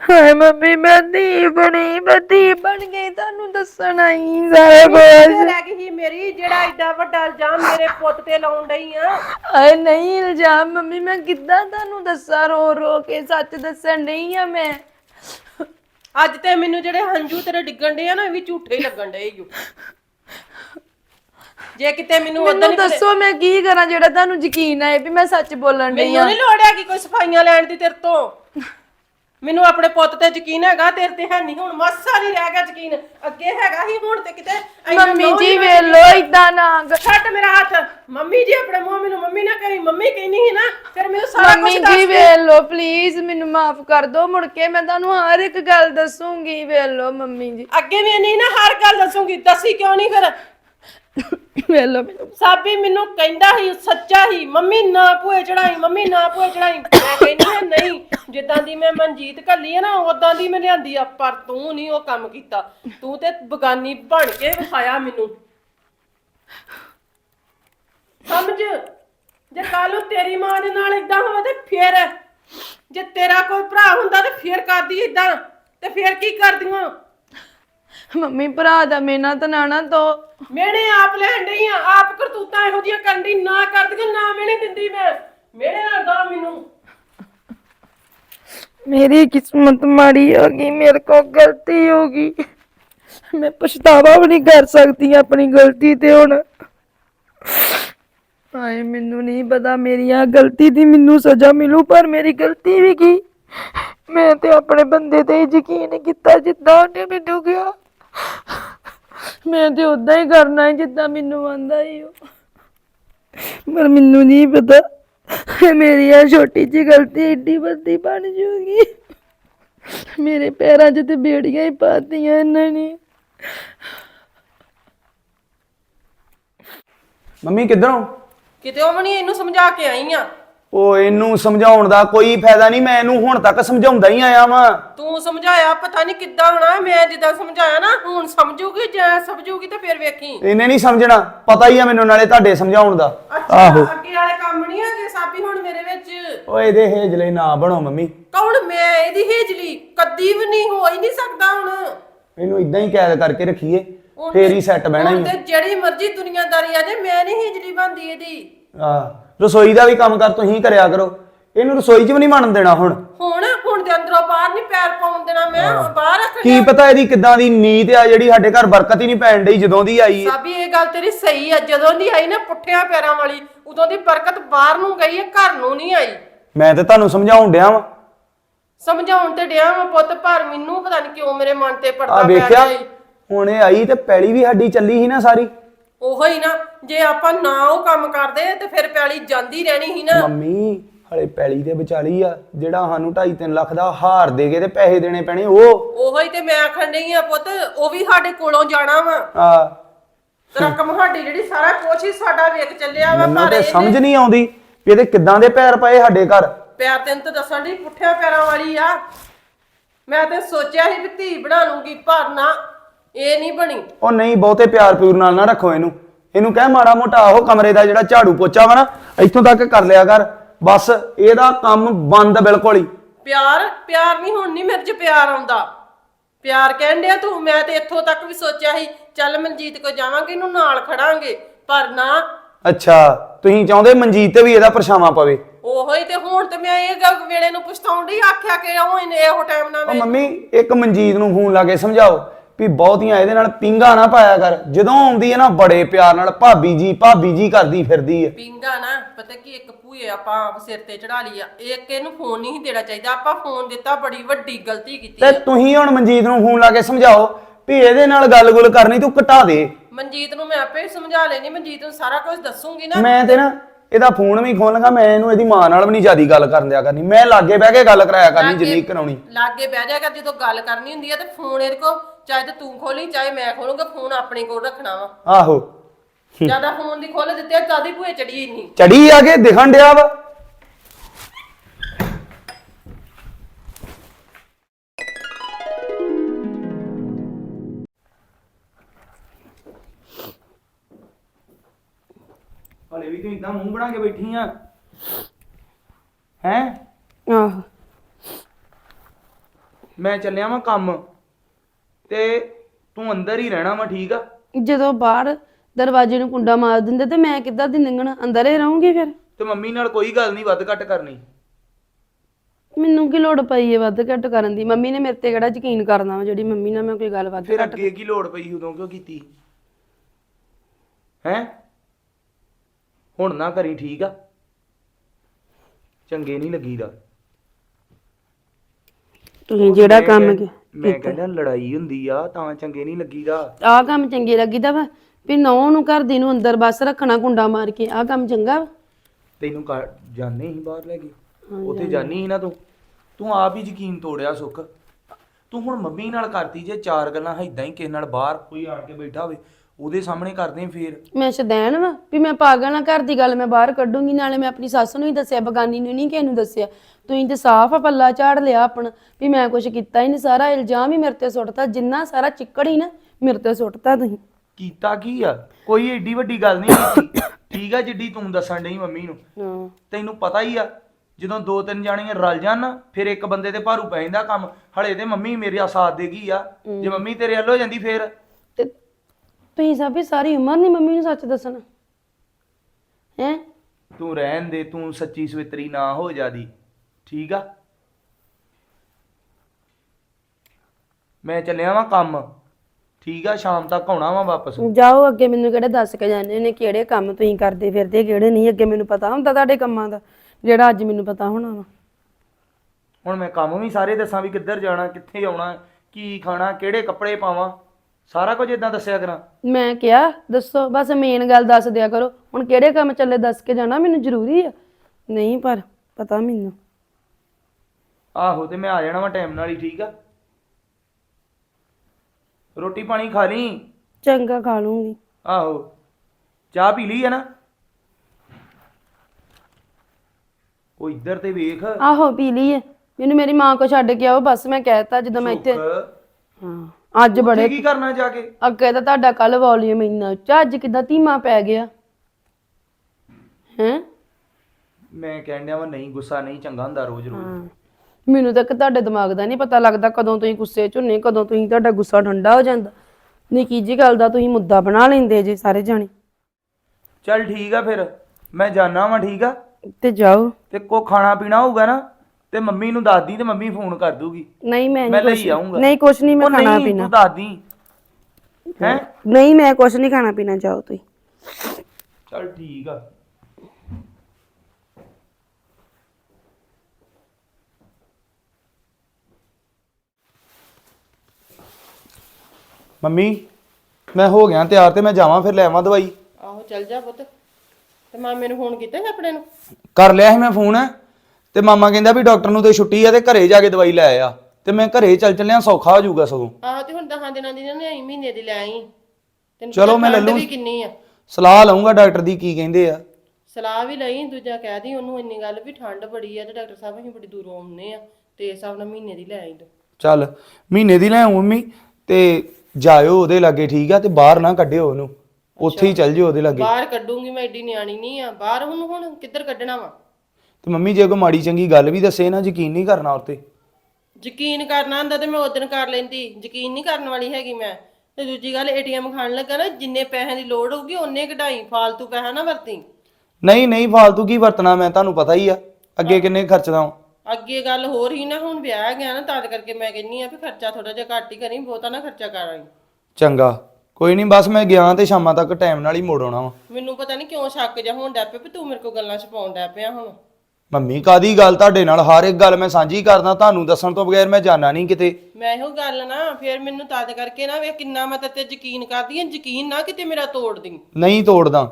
ਹਾਏ ਮੰਮੀ ਮੈਂ ਧੀ ਬਣੀ ਧੀ ਬਣ ਗਈ ਤੁਹਾਨੂੰ ਦੱਸਣਾ ਹੀ। ਸਾਰਾ ਕੁਝ ਰਹਿ ਗਈ ਸੀ ਮੇਰੀ ਜਿਹੜਾ ਐਡਾ ਵੱਡਾ ਇਲਜ਼ਾਮ ਮੇਰੇ ਪੁੱਤ ਤੇ ਲਾਉਣ ਡਈ ਆ। ਹਾਏ ਨਹੀਂ ਇਲਜ਼ਾਮ ਮੰਮੀ ਮੈਂ ਕਿੱਦਾਂ ਤੁਹਾਨੂੰ ਦੱਸਾਂ? ਰੋ ਰੋ ਕੇ ਸੱਚ ਦੱਸਣ ਨਹੀਂ ਆ ਮੈਂ। ਅੱਜ ਤੇ ਮੈਨੂੰ ਜਿਹੜੇ ਹੰਝੂ ਤੇਰੇ ਡਿੱਗਣ ਡੇ ਆ ਨਾ ਇਹ ਵੀ ਝੂਠੇ ਹੀ ਲੱਗਣ ਡੇ ਈਓ ਜੇ ਕਿਤੇ ਮੈਨੂੰ ਉਦੋਂ ਮੈਨੂੰ ਦੱਸੋ ਮੈਂ ਕੀ ਕਰਾਂ ਜਿਹੜਾ ਤੁਹਾਨੂੰ ਯਕੀਨ ਆਏ ਵੀ ਮੈਂ ਸੱਚ ਬੋਲਣ ਡਈ ਮੈਨੂੰ ਨਹੀਂ ਲੋੜ ਹੈਗੀ ਕੋਈ ਸਫਾਈਆਂ ਲੈਣ ਦੀ ਤੇਰੇ ਤੋਂ। ਮੈਨੂੰ ਆਪਣੇ ਪੁੱਤ ਤੇ ਯਕੀਨ ਹੈਗਾ ਤੇਰੇ ਤੇ ਹੈ ਨਹੀਂ ਹੁਣ ਮਾਸਾ ਨਹੀਂ ਰਹਿ ਗਿਆ ਯਕੀਨ। ਅੱਗੇ ਹੈਗਾ ਹੀ ਹੁਣ ਤੇ ਕਿਤੇ ਇੰਨਾ ਮੰਮੀ ਜੀ ਵੇਖ ਲੋ ਇਦਾਂ ਨਾ ਛੱਡ ਮੇਰਾ ਹੱਥ। ਮੰਮੀ ਜੀ ਆਪਣੇ ਮੂੰਹ ਮੈਨੂੰ ਮੰਮੀ ਨਾ ਕਹੀ ਮੰਮੀ ਕਹਿੰਦੀ ਸੀ ਨਾ ਫਿਰ ਮੈਨੂੰ ਸਾਰਾ ਕੁਝ ਮੰਮੀ ਦੱਸ ਜੀ ਵੇਖ ਲੋ ਪਲੀਜ਼ ਮੈਨੂੰ ਮਾਫ ਕਰ ਦਿਓ ਮੁੜ ਕੇ ਮੈਂ ਤੁਹਾਨੂੰ ਹਰ ਇੱਕ ਗੱਲ ਦੱਸੂਗੀ ਵੇਖ ਲੋ ਮੰਮੀ ਜੀ। ਅੱਗੇ ਵੀ ਨਹੀਂ ਨਾ ਹਰ ਗੱਲ ਦੱਸੂਗੀ ਦੱਸੀ ਕਿਉਂ ਨਹੀਂ ਫਿਰ? ਵੇਖ ਮੈਨੂੰ ਸਾਬੀ ਮੈਨੂੰ ਕਹਿੰਦਾ ਸੀ, ਸੱਚਾ ਹੀ, ਮੰਮੀ ਨਾ ਭੂਏ ਚੜਾਈ ਮੰਮੀ ਨਾ ਭੂਏ ਚੜਾਈ ਮੈਂ ਕਹਿੰਦੀ ਹਾਂ ਨਹੀਂ, ਜਿੱਦਾਂ ਦੀ ਮੈਂ ਮਨਜੀਤ ਕੱਲੀ ਹੈ ਨਾ ਉਦਾਂ ਦੀ ਮੈਂ ਲਿਆਂਦੀ ਆ, ਪਰ ਤੂੰ ਨਹੀਂ ਉਹ ਕੰਮ ਕੀਤਾ। ਤੂੰ ਤੇ ਬਗਾਨੀ ਬਣ ਕੇ ਵਿਖਾਇਆ ਮੈਨੂੰ। ਸਮਝ? ਜੇ ਕੱਲ ਨੂੰ ਤੇਰੀ ਮਾਂ ਦੇ ਨਾਲ ਇਦਾਂ ਹੋਵੇ ਤੇ ਫੇਰ, ਜੇ ਤੇਰਾ ਕੋਈ ਭਰਾ ਹੁੰਦਾ ਤੇ ਫੇਰ ਕਰਦੀ ਇਦਾਂ ਤੇ ਫੇਰ ਕੀ ਕਰਦੀਆਂ ਮੰਮੀ ਭਰਾ ਦਾ ਮਿਹਨਤ ਨਾ ਨਾ ਦੋ ਮੈਨੇ ਆਪ ਲੈਣ ਡਈ ਆ ਆਪ ਕਰਤੂਤਾਂ ਇਹੋ ਜਿਹੀਆਂ ਕਰਨ ਦੀ ਨਾ ਕਰਦੀਆਂ ਨਾ ਮੈਨੇ ਦਿੰਦੀ ਮੈਂ। ਮੇਰੇ ਨਾਲ ਦਾ ਮੈਨੂੰ। ਮੇਰੀ ਕਿਸਮਤ ਮਾੜੀ ਹੋ ਗਈ ਮੇਰੇ ਕੋ ਗਲਤੀ ਹੋ ਗਈ। ਮੈਂ ਪਛਤਾਵਾ ਵੀ ਨਹੀਂ ਕਰ ਸਕਦੀ ਆਪਣੀ ਗਲਤੀ ਤੇ ਹੁਣ। ਹਾਏ ਮੈਨੂੰ ਨਹੀਂ ਪਤਾ ਮੇਰੀ ਆ ਗਲਤੀ ਦੀ ਮੈਨੂੰ ਸਜ਼ਾ ਮਿਲੂ ਪਰ ਮੇਰੀ ਗਲਤੀ ਵੀ ਕੀ? ਮੈਂ ਤੇ ਆਪਣੇ ਬੰਦੇ ਤੇ ਹੀ ਯਕੀਨ ਕੀਤਾ ਜਿੱਦਾਂ ਉਹਨੇ ਮੈਨੂੰ ਕਿਹਾ। ਮੈਂ ਤੇ ਉਦਾਂ ਹੀ ਕਰਨਾ ਹੈ ਜਿੱਦਾਂ ਮੈਨੂੰ ਆਂਦਾ ਹੀ ਉਹ। ਪਰ ਮੈਨੂੰ ਨਹੀਂ ਪਤਾ ਮੇਰੀ ਆ ਛੋਟੀ ਜਿਹੀ ਗਲਤੀ ਏਡੀ ਵੱਡੀ ਬਣ ਜੂਗੀ। ਮੇਰੇ ਪੈਰਾਂ 'ਚ ਤੇ ਬੇੜੀਆਂ ਹੀ ਪਾਤੀਆਂ ਇਹਨਾਂ ਨੇ। ਮੰਮੀ ਕਿੱਧਰੋਂ? ਕਿਤੇ ਉਹ ਵੀ ਨਹੀਂ ਇਹਨੂੰ ਸਮਝਾ ਕੇ ਆਈ ਆ। ਉਹ ਇਹਨੂੰ ਸਮਝਾਉਣ ਦਾ ਕੋਈ ਫਾਇਦਾ ਨਹੀਂ ਮੈਂ ਇਹਨੂੰ ਹੁਣ ਤੱਕ ਸਮਝਾਉਂਦਾ ਹੀ ਆਇਆ ਵਾਂ। ਤੂੰ ਸਮਝਾਇਆ ਪਤਾ ਨਹੀਂ ਕਿੱਦਾਂ ਹੋਣਾ ਮੈਂ ਜਿੱਦਾਂ ਸਮਝਾਇਆ ਨਾ ਹੁਣ ਸਮਝੂਗੀ ਜੇ ਸਮਝੂਗੀ ਤੇ ਫਿਰ ਵੇਖੀ। ਇਹਨੇ ਨਹੀਂ ਸਮਝਣਾ ਪਤਾ ਹੀ ਆ ਮੈਨੂੰ ਨਾਲੇ ਤੁਹਾਡੇ ਸਮਝਾਉਣ ਦਾ। ਅੱਛਾ ਅੱਗੇ ਵਾਲੇ ਕੰਮ ਨਹੀਂ ਹੈਗੇ ਸਾਬੀ ਹੁਣ ਮੇਰੇ ਵਿੱਚ? ਓਏ ਇਹਦੇ ਹੇਜਲੇ ਨਾ ਬਣੋ ਮੰਮੀ। ਕੌਣ? ਮੈਂ ਇਹਦੀ ਹੇਜਲੀ ਕਦੀ ਵੀ ਨਹੀਂ ਹੋ ਹੀ ਨਹੀਂ ਸਕਦਾ ਹੁਣ। ਇਹਨੂੰ ਇਦਾਂ ਹੀ ਕੈਦ ਕਰਕੇ ਰੱਖੀਏ ਫੇਰ ਹੀ ਸੈੱਟ ਬਹਿਣਾ ਹੀ ਹੁਣ ਤੇ ਜਿਹੜੀ ਮਰਜ਼ੀ ਦੁਨੀਆਦਾਰੀ ਆ ਜੇ ਮੈਂ ਨਹੀਂ ਹੇਜਲੀ ਬੰਦੀ ਇਹਦੀ। ਆ ਰਸੋਈ ਦਾ ਵੀ ਕੰਮ ਕਰ ਤੁਸੀਂ ਕਰਿਆ ਕਰੋ। ਇਹਨੂੰ ਰਸੋਈ 'ਚ ਵੀ ਨਹੀਂ ਮੰਨ ਦੇਣਾ ਹੁਣ। ਹੁਣ ਹੁਣ ਦੇ ਅੰਦਰੋਂ ਬਾਹਰ ਨਹੀਂ ਪੈਰ ਪਾਉਣ ਦੇਣਾ ਮੈਂ ਬਾਹਰ ਰੱਖ ਕੀ ਪਤਾ ਇਹਦੀ ਕਿੱਦਾਂ ਦੀ ਨੀਤ ਆ ਜਿਹੜੀ ਸਾਡੇ ਘਰ ਬਰਕਤ ਹੀ ਨਹੀਂ ਪੈਣ ਡਈ ਜਦੋਂ ਦੀ ਆਈ ਹੈ ਸਾਬੀ ਇਹ ਗੱਲ ਤੇਰੀ ਸਹੀ ਆ ਜਦੋਂ ਦੀ ਆਈ ਨਾ ਪੁੱਠਿਆਂ ਪੈਰਾਂ ਵਾਲੀ ਉਦੋਂ ਦੀ ਬਰਕਤ ਬਾਹਰ ਨੂੰ ਗਈ ਹੈ ਘਰ ਨੂੰ ਨਹੀਂ ਆਈ। ਮੈਂ ਤੇ ਤੁਹਾਨੂੰ ਸਮਝਾਉਣ ਡਿਆ ਵਾਂ। ਸਮਝਾਉਣ ਤੇ ਡਿਆ ਮੈਂ ਪੁੱਤ ਪਰ ਮੈਨੂੰ ਪਤਾ ਨਹੀਂ ਕਿਉਂ ਮੇਰੇ ਮਨ ਤੇ ਆ ਪੜਦਾ ਪੈ ਵੇਖਿਆ। ਹੁਣ ਇਹ ਆਈ ਤੇ ਪੈਲੀ ਵੀ ਸਾਡੀ ਚੱਲੀ ਸੀ ਨਾ ਸਾਰੀ। ਉਹੋ ਹੀ ਨਾ ਜੇ ਆਪਾਂ ਨਾ ਉਹ ਕੰਮ ਕਰਦੇ ਤੇ ਫਿਰ ਪੈਲੀ ਜਾਂਦੀ ਰਹਿਣੀ ਸੀ ਨਾ। ਮੰਮੀ ਹਲੇ ਪੈਲੀ ਦੇ ਵਿਚਾਲੀ ਆ ਜਿਹੜਾ ਸਾਨੂੰ 2.5 ਲੱਖ ਦਾ ਹਾਰ ਦੇ ਕੇ ਤੇ ਪੈਸੇ ਦੇਣੇ ਪੈਣੇ ਉਹ। ਉਹੋ ਹੀ ਤੇ ਮੈਂ ਆਖਣ ਡਈ ਆ ਪੁੱਤ ਉਹ ਵੀ ਸਾਡੇ ਕੋਲੋਂ ਜਾਣਾ ਵਾ। ਆ ਰਕਮ ਸਾਡੀ ਜਿਹੜੀ ਸਾਰਾ ਕੁਛ ਹੀ ਸਾਡਾ ਵੇਖ ਚੱਲਿਆ ਵਾ ਮੈਨੂੰ ਪਰ ਤੇ ਸਮਝ ਨਹੀਂ ਆਉਂਦੀ ਵੀ ਇਹਦੇ ਕਿੱਦਾਂ ਦੇ ਪੈਰ ਪਏ ਸਾਡੇ ਘਰ। ਪਿਆਰ ਤੈਨੂੰ ਤਾਂ ਦੱਸਣ ਦੀ ਪੁੱਠਿਆਂ ਪੈਰਾਂ ਵਾਲੀ ਆ। ਮੈਂ ਤੇ ਸੋਚਿਆ ਸੀ ਵੀ ਧੀ ਬਣਾ ਲੂੰਗੀ ਪਰ ਨਾ ਇਹ ਨਹੀਂ ਬਣੀ। ਉਹ ਨਹੀਂ ਬਹੁਤੇ ਪਿਆਰ ਪਿਊਰ ਨਾਲ ਨਾ ਰੱਖੋ ਇਹਨੂੰ। ਇਹਨੂੰ ਕਹਿ ਮਾੜਾ ਮੋਟਾ ਉਹ ਕਮਰੇ ਦਾ ਜਿਹੜਾ ਝਾੜੂ ਪੋਚਾ ਵਾ ਨਾ ਇੱਥੋਂ ਤੱਕ ਕਰ ਲਿਆ ਕਰ। ਬਸ ਇਹਦਾ ਕੰਮ ਬੰਦ ਬਿਲਕੁਲ ਹੀ। ਪਿਆਰ ਪਿਆਰ ਨਹੀਂ ਹੁਣ ਨਹੀਂ ਮੇਰੇ 'ਚ ਪਿਆਰ ਆਉਂਦਾ। ਪਿਆਰ ਕਹਿਣ ਡਿਆ ਤੂੰ ਮੈਂ ਤੇ ਇੱਥੋਂ ਤੱਕ ਵੀ ਸੋਚਿਆ ਸੀ ਚੱਲ ਮਨਜੀਤ ਕੋ ਜਾਵਾਂਗੇ ਇਹਨੂੰ ਨਾਲ ਖੜਾਂਗੇ ਪਰ ਨਾ। ਅੱਛਾ ਤੁਸੀਂ ਚਾਹੁੰਦੇ ਮਨਜੀਤ ਤੇ ਵੀ ਇਹਦਾ ਪਰਛਾਵਾਂ ਪਵੇ? ਉਹੋ ਹੀ ਤੇ ਹੁਣ ਤੇ ਮੈਂ ਇਹ ਗੱਲ ਵੇਲੇ ਨੂੰ ਪਛਤਾਉਣ ਡਈ ਆਖਿਆ ਕਿ ਉਹ ਇਹਨੇ ਇਹੋ ਟਾਈਮ ਉਹ ਮੈਂ ਮੰਮੀ ਇੱਕ ਮਨਜੀਤ ਨੂੰ ਫੋਨ ਲਾ ਕੇ ਸਮਝਾਓ। ਵੀ ਬਹੁਤੀਆਂ ਇਹਦੇ ਨਾਲ ਪਿੰਗਾ ਨਾ ਪਾਇਆ ਕਰ। ਜਦੋਂ ਆਉਂਦੀ ਹੈ ਨਾ ਬੜੇ ਪਿਆਰ ਨਾਲ ਭਾਬੀ ਜੀ ਭਾਬੀ ਜੀ ਕਰਦੀ ਫਿਰਦੀ ਹੈ। ਪਿੰਗਾ ਨਾ ਪਤਾ ਕੀ ਇੱਕ ਭੂਏ ਆਪਾਂ ਆਪ ਸਿਰ ਤੇ ਚੜਾ ਲਈ ਆ। ਇੱਕ ਇਹਨੂੰ ਫੋਨ ਨਹੀਂ ਸੀ ਦੇਣਾ ਚਾਹੀਦਾ। ਆਪਾਂ ਫੋਨ ਦਿੱਤਾ ਬੜੀ ਵੱਡੀ ਗਲਤੀ ਕੀਤੀ ਤੇ ਆ। ਤੁਸੀਂ ਹੁਣ ਮਨਜੀਤ ਨੂੰ ਫੋਨ ਲਾ ਕੇ ਸਮਝਾਓ ਵੀ ਇਹਦੇ ਨਾਲ ਗੱਲ-ਗੁਲ ਕਰਨੀ ਤੂੰ ਘਟਾ ਦੇ। ਮਨਜੀਤ ਨੂੰ ਮੈਂ ਆਪੇ ਸਮਝਾ ਲੈਣੀ ਮਨਜੀਤ ਨੂੰ ਸਾਰਾ ਕੁਝ ਦੱਸੂਗੀ ਨਾ। ਮੈਂ ਤੇ ਨਾ ਇਹਦਾ ਫੋਨ ਵੀ ਖੋਲਾਂਗਾ ਮੈਂ ਇਹਨੂੰ ਇਹਦੀ ਮਾਂ ਨਾਲ ਵੀ ਨਹੀਂ ਜਿਆਦੀ ਗੱਲ ਕਰਨ ਦਿਆ ਕਰਨੀ। ਮੈਂ ਲਾਗੇ ਬਹਿ ਕੇ ਗੱਲ ਕਰਾਇਆ ਕਰਨੀ ਜਿੰਨੀ ਕਰਾਉਣੀ। ਲਾਗੇ ਬਹਿ ਜਾ ਕਰ ਜਦੋਂ ਗੱਲ ਕਰਨੀ ਹੁੰਦੀ ਆ ਤੇ ਫੋਨ ਇਹਦੇ ਕੋ ਚਾਹੇ ਤੇ ਤੂੰ ਖੋਲੀ ਚਾਹੇ ਮੈਂ ਖੋਲੂੰਗਾ ਫੋਨ ਆਪਣੇ ਕੋਲ ਰੱਖਣਾ ਵਾ। ਆਹੋ। ਜ਼ਿਆਦਾ ਫੋਨ ਦੀ ਖੋਲ ਦਿੱਤੇ ਤਾਦੀ ਭੂਏ ਚੜੀ ਨਹੀਂ ਚੜੀ ਆ ਕੇ ਦਿਖਣ ਡਿਆ ਵਾ। ਹਲੇ ਵੀ ਤੂੰ ਇਦਾਂ ਮੂੰਹ ਬਣਾ ਕੇ ਬੈਠੀ ਆ। ਹੈ? ਆਹੋ। ਮੈਂ ਚੱਲਿਆ ਵਾਂ ਕੰਮ। ਤੇ ਤੂੰ ਅੰਦਰ ਹੀ ਰਹਿਣਾ ਵਾ ਠੀਕ ਆ? ਜਦੋਂ ਬਾਹਰ ਦਰਵਾਜ਼ੇ ਨੂੰ ਕੁੰਡਾ ਮਾਰ ਦਿੰਦੇ ਤੇ ਮੈਂ ਕਿੱਦਾਂ ਦੀ ਲੰਘਣਾ ਅੰਦਰ ਹੀ ਰਹੂੰਗੀ ਫਿਰ? ਤੇ ਮੰਮੀ ਨਾਲ ਕੋਈ ਗੱਲ ਨਹੀਂ ਵੱਧ ਘੱਟ ਕਰਨੀ। ਮੈਨੂੰ ਕੀ ਲੋੜ ਪਈ ਹੈ ਵੱਧ ਘੱਟ ਕਰਨ ਦੀ? ਮੰਮੀ ਨੇ ਮੇਰੇ ਤੇ ਕਿਹੜਾ ਯਕੀਨ ਕਰਨਾ ਵਾ ਜਿਹੜੀ ਮੰਮੀ ਨਾਲ ਮੈਂ ਕੋਈ ਗੱਲ ਵੱਧ ਫਿਰ ਅੱਗੇ ਕੀ ਲੋੜ ਪਈ ਉਦੋਂ ਕਿਉਂ ਕੀਤੀ? ਹੈ? ਹੁਣ ਨਾ ਕਰੀ ਠੀਕ ਆ? ਚੰਗੇ ਨਹੀਂ ਲੱਗੀਦਾ। ਤੁਸੀਂ ਜਿਹੜਾ ਮੈਂ ਕੰਮ ਕਹਿ- ਮੈਂ ਕਹਿੰਦਾ ਲੜਾਈ ਹੁੰਦੀ ਆ ਤਾਂ ਚੰਗੇ ਨਹੀਂ ਲੱਗੀਦਾ। ਆਹ ਕੰਮ ਚੰਗੇ ਲੱਗੀਦਾ ਵਾ। ਵੀ ਨੌ ਨੂੰ ਘਰ ਦੀ ਨੂੰ ਅੰਦਰ ਬਸ ਰੱਖਣਾ ਕੁੰਡਾ ਮਾਰ ਕੇ ਆਹ ਕੰਮ ਚੰਗਾ ਵਾ। ਤੈਨੂੰ ਘਰ ਜਾਣੇ ਹੀ ਬਾਹਰ ਲੈ ਗਏ ਉੱਥੇ ਜਾਣੀ ਹੀ ਨਾ ਤੂੰ? ਤੂੰ ਆਪ ਹੀ ਯਕੀਨ ਤੋੜਿਆ ਸੁੱਖ। ਤੂੰ ਹੁਣ ਮੰਮੀ ਨਾਲ ਕਰਤੀ ਜੇ ਚਾਰ ਗੱਲਾਂ ਏਦਾਂ ਹੀ ਕਿਸੇ ਨਾਲ ਬਾਹਰ ਕੋਈ ਆਣ ਕੇ ਬੈਠਾ ਹੋਵੇ। ਉਹਦੇ ਸਾਹਮਣੇ ਕਰਦੇ ਫੇਰ। ਮੈਂ ਸ਼ਦੈਣ ਵਾ ਵੀ ਮੈਂ ਪਾਗਲ ਨਾ ਘਰ ਦੀ ਗੱਲ ਮੈਂ ਬਾਹਰ ਕੱਢੂੰਗੀ ਨਾਲੇ ਮੈਂ ਆਪਣੀ ਸੱਸ ਨੂੰ ਹੀ ਦੱਸਿਆ ਬਗਾਨੀ ਨੂੰ ਨਹੀਂ ਕਿਸੇ ਨੂੰ ਦੱਸਿਆ। ਤੁਸੀਂ ਤੇ ਸਾਫ਼ ਆ ਪੱਲਾ ਝਾੜ ਲਿਆ ਆਪਣਾ ਵੀ ਮੈਂ ਕੁਝ ਕੀਤਾ ਹੀ ਨਹੀਂ ਸਾਰਾ ਇਲਜ਼ਾਮ ਹੀ ਮੇਰੇ ਤੇ ਸੁੱਟਤਾ ਜਿੰਨਾ ਸਾਰਾ ਚਿੱਕੜ ਹੀ ਨਾ ਮੇਰੇ ਤੇ ਸੁੱਟਤਾ ਤੁਸੀਂ। ਕੀਤਾ ਕੀ ਆ? ਕੋਈ ਏਡੀ ਵੱਡੀ ਗੱਲ ਨਹੀਂ ਕੀਤੀ। ਠੀਕ ਆ ਜਿੱਡੀ ਤੂੰ ਦੱਸਣ ਡਈ ਮੰਮੀ ਨੂੰ। ਹਾਂ। ਤੈਨੂੰ ਪਤਾ ਹੀ ਆ ਜਦੋਂ ਦੋ ਤਿੰਨ ਜਾਣੀਆਂ ਰਲ ਜਾਣ ਨਾ ਫਿਰ ਇੱਕ ਬੰਦੇ ਤੇ ਭਾਰੂ ਪੈ ਜਾਂਦਾ ਕੰਮ। ਹਲੇ ਤੇ ਮੰਮੀ ਮੇਰੇ ਸਾਥ ਦੇਗੀ ਆ? ਜੇ ਮੰਮੀ ਤੇਰੇ ਵੱਲ ਹੋ ਜਾਂਦੀ ਫੇਰ? ਤੁਸੀਂ ਸਭ ਵੀ ਸਾਰੀ ਉਮਰ ਨਹੀਂ ਮੰਮੀ ਨੂੰ ਸੱਚ ਦੱਸਣਾ। ਹੈ? ਤੂੰ ਰਹਿਣ ਦੇ ਤੂੰ ਸੱਚੀ ਸਵਿਤਰੀ ਨਾ ਹੋ ਜਾਦੀ ਠੀਕ ਆ? ਮੈਂ ਚੱਲਿਆ ਵਾਂ ਕੰਮ ਠੀਕ ਆ? ਸ਼ਾਮ ਤੱਕ ਆਉਣਾ ਵਾਂ ਵਾਪਸ। ਜਾਓ ਅੱਗੇ ਮੈਨੂੰ ਕਿਹੜੇ ਦੱਸ ਕੇ ਜਾਂਦੇ ਨੇ ਕਿਹੜੇ ਕੰਮ ਤੁਸੀਂ ਕਰਦੇ ਫਿਰਦੇ ਕਿਹੜੇ ਨਹੀਂ ਅੱਗੇ ਮੈਨੂੰ ਪਤਾ ਹੁੰਦਾ ਤੁਹਾਡੇ ਕੰਮਾਂ ਦਾ ਜਿਹੜਾ ਅੱਜ ਮੈਨੂੰ ਪਤਾ ਹੋਣਾ ਵਾ। ਹੁਣ ਮੈਂ ਕੰਮ ਵੀ ਸਾਰੇ ਦੱਸਾਂ ਵੀ ਕਿੱਧਰ ਜਾਣਾ ਕਿੱਥੇ ਆਉਣਾ ਕੀ ਖਾਣਾ ਕਿਹੜੇ ਕੱਪੜੇ ਪਾਵਾਂ। ਸਾਰਾ ਕੁਝ ਇਦਾਂ ਦੱਸਿਆ ਕਰਾਂ। ਮੈਂ ਕਿਹਾ ਦੱਸੋ ਬਸ ਮੇਨ ਗੱਲ ਦੱਸ ਦਿਆ ਕਰੋ। ਹੁਣ ਕਿਹੜੇ ਕੰਮ ਚੱਲੇ ਦੱਸ ਕੇ ਜਾਣਾ ਮੈਨੂੰ ਜ਼ਰੂਰੀ ਆ? ਨਹੀਂ ਪਰ ਪਤਾ ਮੈਨੂੰ। ਆਹੋ ਤੇ ਮੈਂ ਆ ਜਾਣਾ ਵਾ ਟਾਈਮ ਨਾਲ ਹੀ ਠੀਕ ਆ? ਰੋਟੀ ਪਾਣੀ ਖਾ ਲਈ? ਚੰਗਾ ਖਾ ਲੂੰਗੀ। ਆਹੋ ਚਾਹ ਪੀ ਲਈ ਹੈ ਨਾ? ਉਹ ਇੱਧਰ ਤੇ ਵੇਖ। ਆਹੋ ਪੀ ਲਈ ਏ। ਮੈਨੂੰ ਮੇਰੀ ਮਾਂ ਕੋ ਛੱਡ ਕੇ ਆਓ ਬਸ ਮੈਂ ਕਹਿਤਾ ਜਦੋਂ ਮੈਂ ਇੱਥੇ ਸੁੱਖ, ਹਾਂ। ਅੱਜ ਬੜੇ ਕੀ ਕਰਨਾ ਜਾ ਕੇ? ਅੱਗੇ ਤਾਂ ਤੁਹਾਡਾ ਕੱਲ ਵੋਲੀਅਮ ਇੰਨਾ ਉੱਚਾ ਅੱਜ ਕਿਦਾਂ ਧੀਮਾ ਪੈ ਗਿਆ? ਹੈ? ਮੈਂ ਕਹਿਣ ਡਿਆ ਵਾ ਨਹੀਂ ਗੁੱਸਾ ਨਹੀਂ ਚੰਗਾ ਹੁੰਦਾ ਰੋਜ਼ ਰੋਜ਼ ਮੈਨੂੰ ਤਾਂ ਕਿ ਤੁਹਾਡੇ ਦਿਮਾਗ ਦਾ ਨਹੀਂ ਪਤਾ ਲੱਗਦਾ ਕਦੋਂ ਤੁਸੀਂ ਗੁੱਸੇ 'ਚ ਹੁੰਨੇ ਕਦੋਂ ਤੁਸੀਂ ਤੁਹਾਡਾ ਗੁੱਸਾ ਠੰਡਾ ਹੋ ਜਾਂਦਾ। ਨਿੱਕੀ ਜੀ ਗੱਲ ਦਾ ਤੁਸੀਂ ਮੁੱਦਾ ਬਣਾ ਲੈਂਦੇ ਜੇ ਸਾਰੇ ਜਾਣੇ। ਚੱਲ ਠੀਕ ਆ ਫਿਰ ਮੈਂ ਜਾਣਾ ਵਾਂ ਠੀਕ ਆ? ਤੇ ਜਾਓ। ਤੇ ਕੋ ਖਾਣਾ ਪੀਣਾ ਹੋਊਗਾ ਨਾ? ਤੇ ਮੰਮੀ ਨੂੰ ਦੱਸਦੀ ਤੇ ਮੰਮੀ ਫੋਨ ਕਰ ਦੂਗੀ। ਨਹੀਂ ਮੈਂ ਮੈਂ ਨਹੀਂ ਲਈ ਕੁਛ ਆਊਂਗਾ। ਨਹੀਂ ਕੁਛ ਨਹੀਂ ਮੈਂ ਉਹ ਖਾਣਾ ਨਹੀਂ, ਪੀਣਾ। ਤੂੰ ਦੱਸਦੀ। ਹੈ? ਨਹੀਂ ਮੈਂ ਕੁਛ ਨਹੀਂ ਖਾਣਾ ਪੀਣਾ ਜਾਓ ਤੁਸੀਂ। ਚੱਲ ਠੀਕ ਆ। ਮੰਮੀ ਮੈਂ ਹੋ ਗਿਆ ਤਿਆਰ ਤੇ ਮੈਂ ਜਾਵਾਂ ਫਿਰ ਲੈ ਆਵਾਂ ਦਵਾਈ। ਆਹੋ ਚੱਲ ਜਾ ਪੁੱਤ। ਤੇ ਮਾਮੇ ਨੂੰ ਫੋਨ ਕੀਤਾ ਸੀ ਆਪਣੇ ਨੂੰ? ਕਰ ਲਿਆ ਸੀ ਮੈਂ ਫੋਨ। ਤੇ ਮਾਮਾ ਕਹਿੰਦਾ ਵੀ ਡਾਕਟਰ ਨੂੰ ਤੇ ਛੁੱਟੀ ਆ ਤੇ ਘਰੇ ਜਾ ਕੇ ਦਵਾਈ ਲੈ ਆ। ਤੇ ਮੈਂ ਘਰੇ ਚੱਲ ਚੱਲਿਆ ਸੌਖਾ ਹੋ ਜਾਊਗਾ ਸਗੋਂ। ਆਹੋ ਤੇ ਹੁਣ 10 ਦਿਨਾਂ ਦੀ ਨਾ ਨਹੀਂ ਮਹੀਨੇ ਦੀ ਲੈ ਆਈ। ਤੈਨੂੰ ਚਲੋ ਪਤਾ ਮੈਂ ਲੈ ਠੰਡ ਲੂੰ। ਵੀ ਕਿੰਨੀ ਆ। ਸਲਾਹ ਲਊਂਗਾ ਡਾਕਟਰ ਦੀ ਕੀ ਕਹਿੰਦੇ ਆ। ਸਲਾਹ ਵੀ ਲਈ ਦੂਜਾ ਕਹਿ ਦੀ ਉਹਨੂੰ ਇੰਨੀ ਗੱਲ ਵੀ ਠੰਡ ਬੜੀ ਆ ਤੇ ਡਾਕਟਰ ਸਾਹਿਬ ਅਸੀਂ ਬੜੀ ਦੂਰੋਂ ਆਉਂਦੇ ਆ ਤੇ ਇਸ ਹਿਸਾਬ ਨਾਲ ਮਹੀਨੇ ਦੀ ਲੈ ਆਈ ਤੂੰ। ਚੱਲ ਮਹੀਨੇ ਦੀ ਲੈ ਆਊਂ ਮੰਮੀ ਤੇ ਜਾਇਓ ਉਹਦੇ ਲਾਗੇ ਠੀਕ ਆ ਤੇ ਬਾਹਰ ਨਾ ਕੱਢਿਓ ਉਹਨੂੰ। ਉੱਥੇ ਹੀ ਚੱਲ ਜਿਓ ਉਹਦੇ ਲਾਗੇ। ਬਾਹਰ ਕੱਢੂੰਗੀ ਮੈਂ ਏਡੀ ਨਿਆਣੀ ਨਹੀਂ ਆ। ਬਾਹਰ ਉਹਨੂੰ ਹੁਣ ਕਿੱਧਰ ਕੱਢਣਾ ਵਾ? ਤੇ ਮੰਮੀ ਜੇ ਕੋਈ ਮਾੜੀ ਚੰਗੀ ਗੱਲ ਵੀ ਦੱਸੇ ਨਾ ਯਕੀਨ ਨਹੀਂ ਕਰਨਾ ਉੱਤੇ ਯਕੀਨ ਕਰਨਾ ਹੁੰਦਾ ਤੇ ਮੈਂ ਉਦੋਂ ਕਰ ਲੈਂਦੀ। ਯਕੀਨ ਨਹੀਂ ਕਰਨ ਵਾਲੀ ਹੈਗੀ ਮੈਂ। ਤੇ ਦੂਜੀ ਗੱਲ ਏਟੀਐਮ ਖਾਣ ਲੱਗਾ ਨਾ ਜਿੰਨੇ ਪੈਸਿਆਂ ਦੀ ਲੋੜ ਹੋਊਗੀ ਉਹਨੇ ਕਢਾਈ ਫਾਲਤੂ ਪੈਸਾ ਨਾ ਵਰਤੀ। ਨਹੀਂ ਨਹੀਂ ਫਾਲਤੂ ਕੀ ਵਰਤਣਾ ਮੈਂ ਤੁਹਾਨੂੰ ਪਤਾ ਹੀ ਆ। ਅੱਗੇ ਕਿੰਨੇ ਖਰਚਦਾ ਹਾਂ ਅੱਗੇ ਗੱਲ ਹੋਰ ਹੀ ਨਾ ਹੁਣ ਵਿਆਹ ਗਿਆ ਨਾ ਤਦ ਕਰਕੇ ਮੈਂ ਕਹਿੰਨੀ ਆ ਵੀ ਖਰਚਾ ਥੋੜਾ ਜਿਹਾ ਘੱਟ ਹੀ ਕਰੀ ਬਹੁਤਾ ਨਾ ਖਰਚਾ ਕਰ ਆਈ ਚੰਗਾ। ਕੋਈ ਨਹੀਂ ਬਸ ਮੈਂ ਗਿਆ ਤੇ ਸ਼ਾਮਾਂ ਤੱਕ ਟਾਈਮ ਨਾਲ ਹੀ ਮੋੜ ਆਉਣਾ ਵਾ। ਮੈਨੂੰ ਪਤਾ ਨਹੀਂ ਕਿਉਂ ਸ਼ੱਕ ਜਿਹਾ ਹੋਣ ਡੈ ਪਿਆ ਵੀ ਤੂੰ ਮੇਰੇ ਕੋਲ ਗੱਲਾਂ ਛਪਾਉਣ ਡੈ ਪਿਆ ਹੁਣ। ਮੰਮੀ ਕਾਦੀ ਗੱਲ? ਤੁਹਾਡੇ ਨਾਲ ਹਰ ਇੱਕ ਗੱਲ ਮੈਂ ਸਾਂਝੀ ਕਰਦਾ ਤੁਹਾਨੂੰ ਦੱਸਣ ਤੋਂ ਬਗੈਰ ਮੈਂ ਜਾਣਾ ਨਹੀਂ ਕਿਤੇ। ਮੈਂ ਇਹੋ ਗੱਲ ਨਾ ਫਿਰ ਮੈਨੂੰ ਤਦ ਕਰਕੇ ਨਾ ਵੇ ਕਿੰਨਾ ਮੈਂ ਤੇ ਯਕੀਨ ਕਰਦੀ ਆਂ ਯਕੀਨ ਨਾ ਕਿਤੇ ਮੇਰਾ ਤੋੜ ਦੀ ਨਹੀਂ ਤੋੜਦਾ।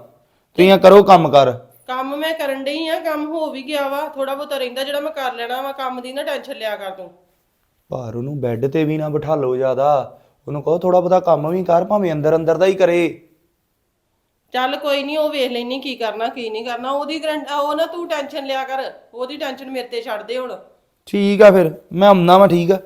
ਤੁਸੀਂ ਆ ਕਰੋ ਕੰਮ ਕਰ। ਕੰਮ ਮੈਂ ਕਰਨ ਡਈ ਆ ਕੰਮ ਹੋ ਵੀ ਗਿਆ ਵਾ ਥੋੜਾ ਬਹੁਤਾ ਰਹਿੰਦਾ ਜਿਹੜਾ ਮੈਂ ਕਰ ਲੈਣਾ ਵਾ ਕੰਮ ਦੀ ਨਾ ਟੈਨਸ਼ਨ ਲਿਆ ਕਰ ਤੂੰ। ਪਰ ਉਹਨੂੰ ਬੈੱਡ ਤੇ ਵੀ ਨਾ ਬਿਠਾ ਲਓ ਜ਼ਿਆਦਾ। ਉਹਨੂੰ ਕਹੋ ਥੋੜਾ ਬਹੁਤਾ ਕੰਮ ਵੀ ਕਰ ਭਾਵੇਂ ਅੰਦਰ ਅੰਦਰ ਦਾ ਹੀ ਕਰੇ। ਚੱਲ ਕੋਈ ਨਹੀਂ ਉਹ ਵੇਖ ਲੈਣੀ ਕੀ ਕਰਨਾ ਕੀ ਨਹੀਂ ਕਰਨਾ ਉਹਦੀ ਗਰੰਟ ਉਹ ਨਾ ਤੂੰ ਟੈਨਸ਼ਨ ਲਿਆ ਕਰ ਉਹਦੀ ਟੈਨਸ਼ਨ ਮੇਰੇ ਤੇ ਛੱਡ ਦੇ ਹੁਣ। ਠੀਕ ਆ ਫਿਰ ਮੈਂ ਆਉਣਾ ਵਾ ਠੀਕ ਆ।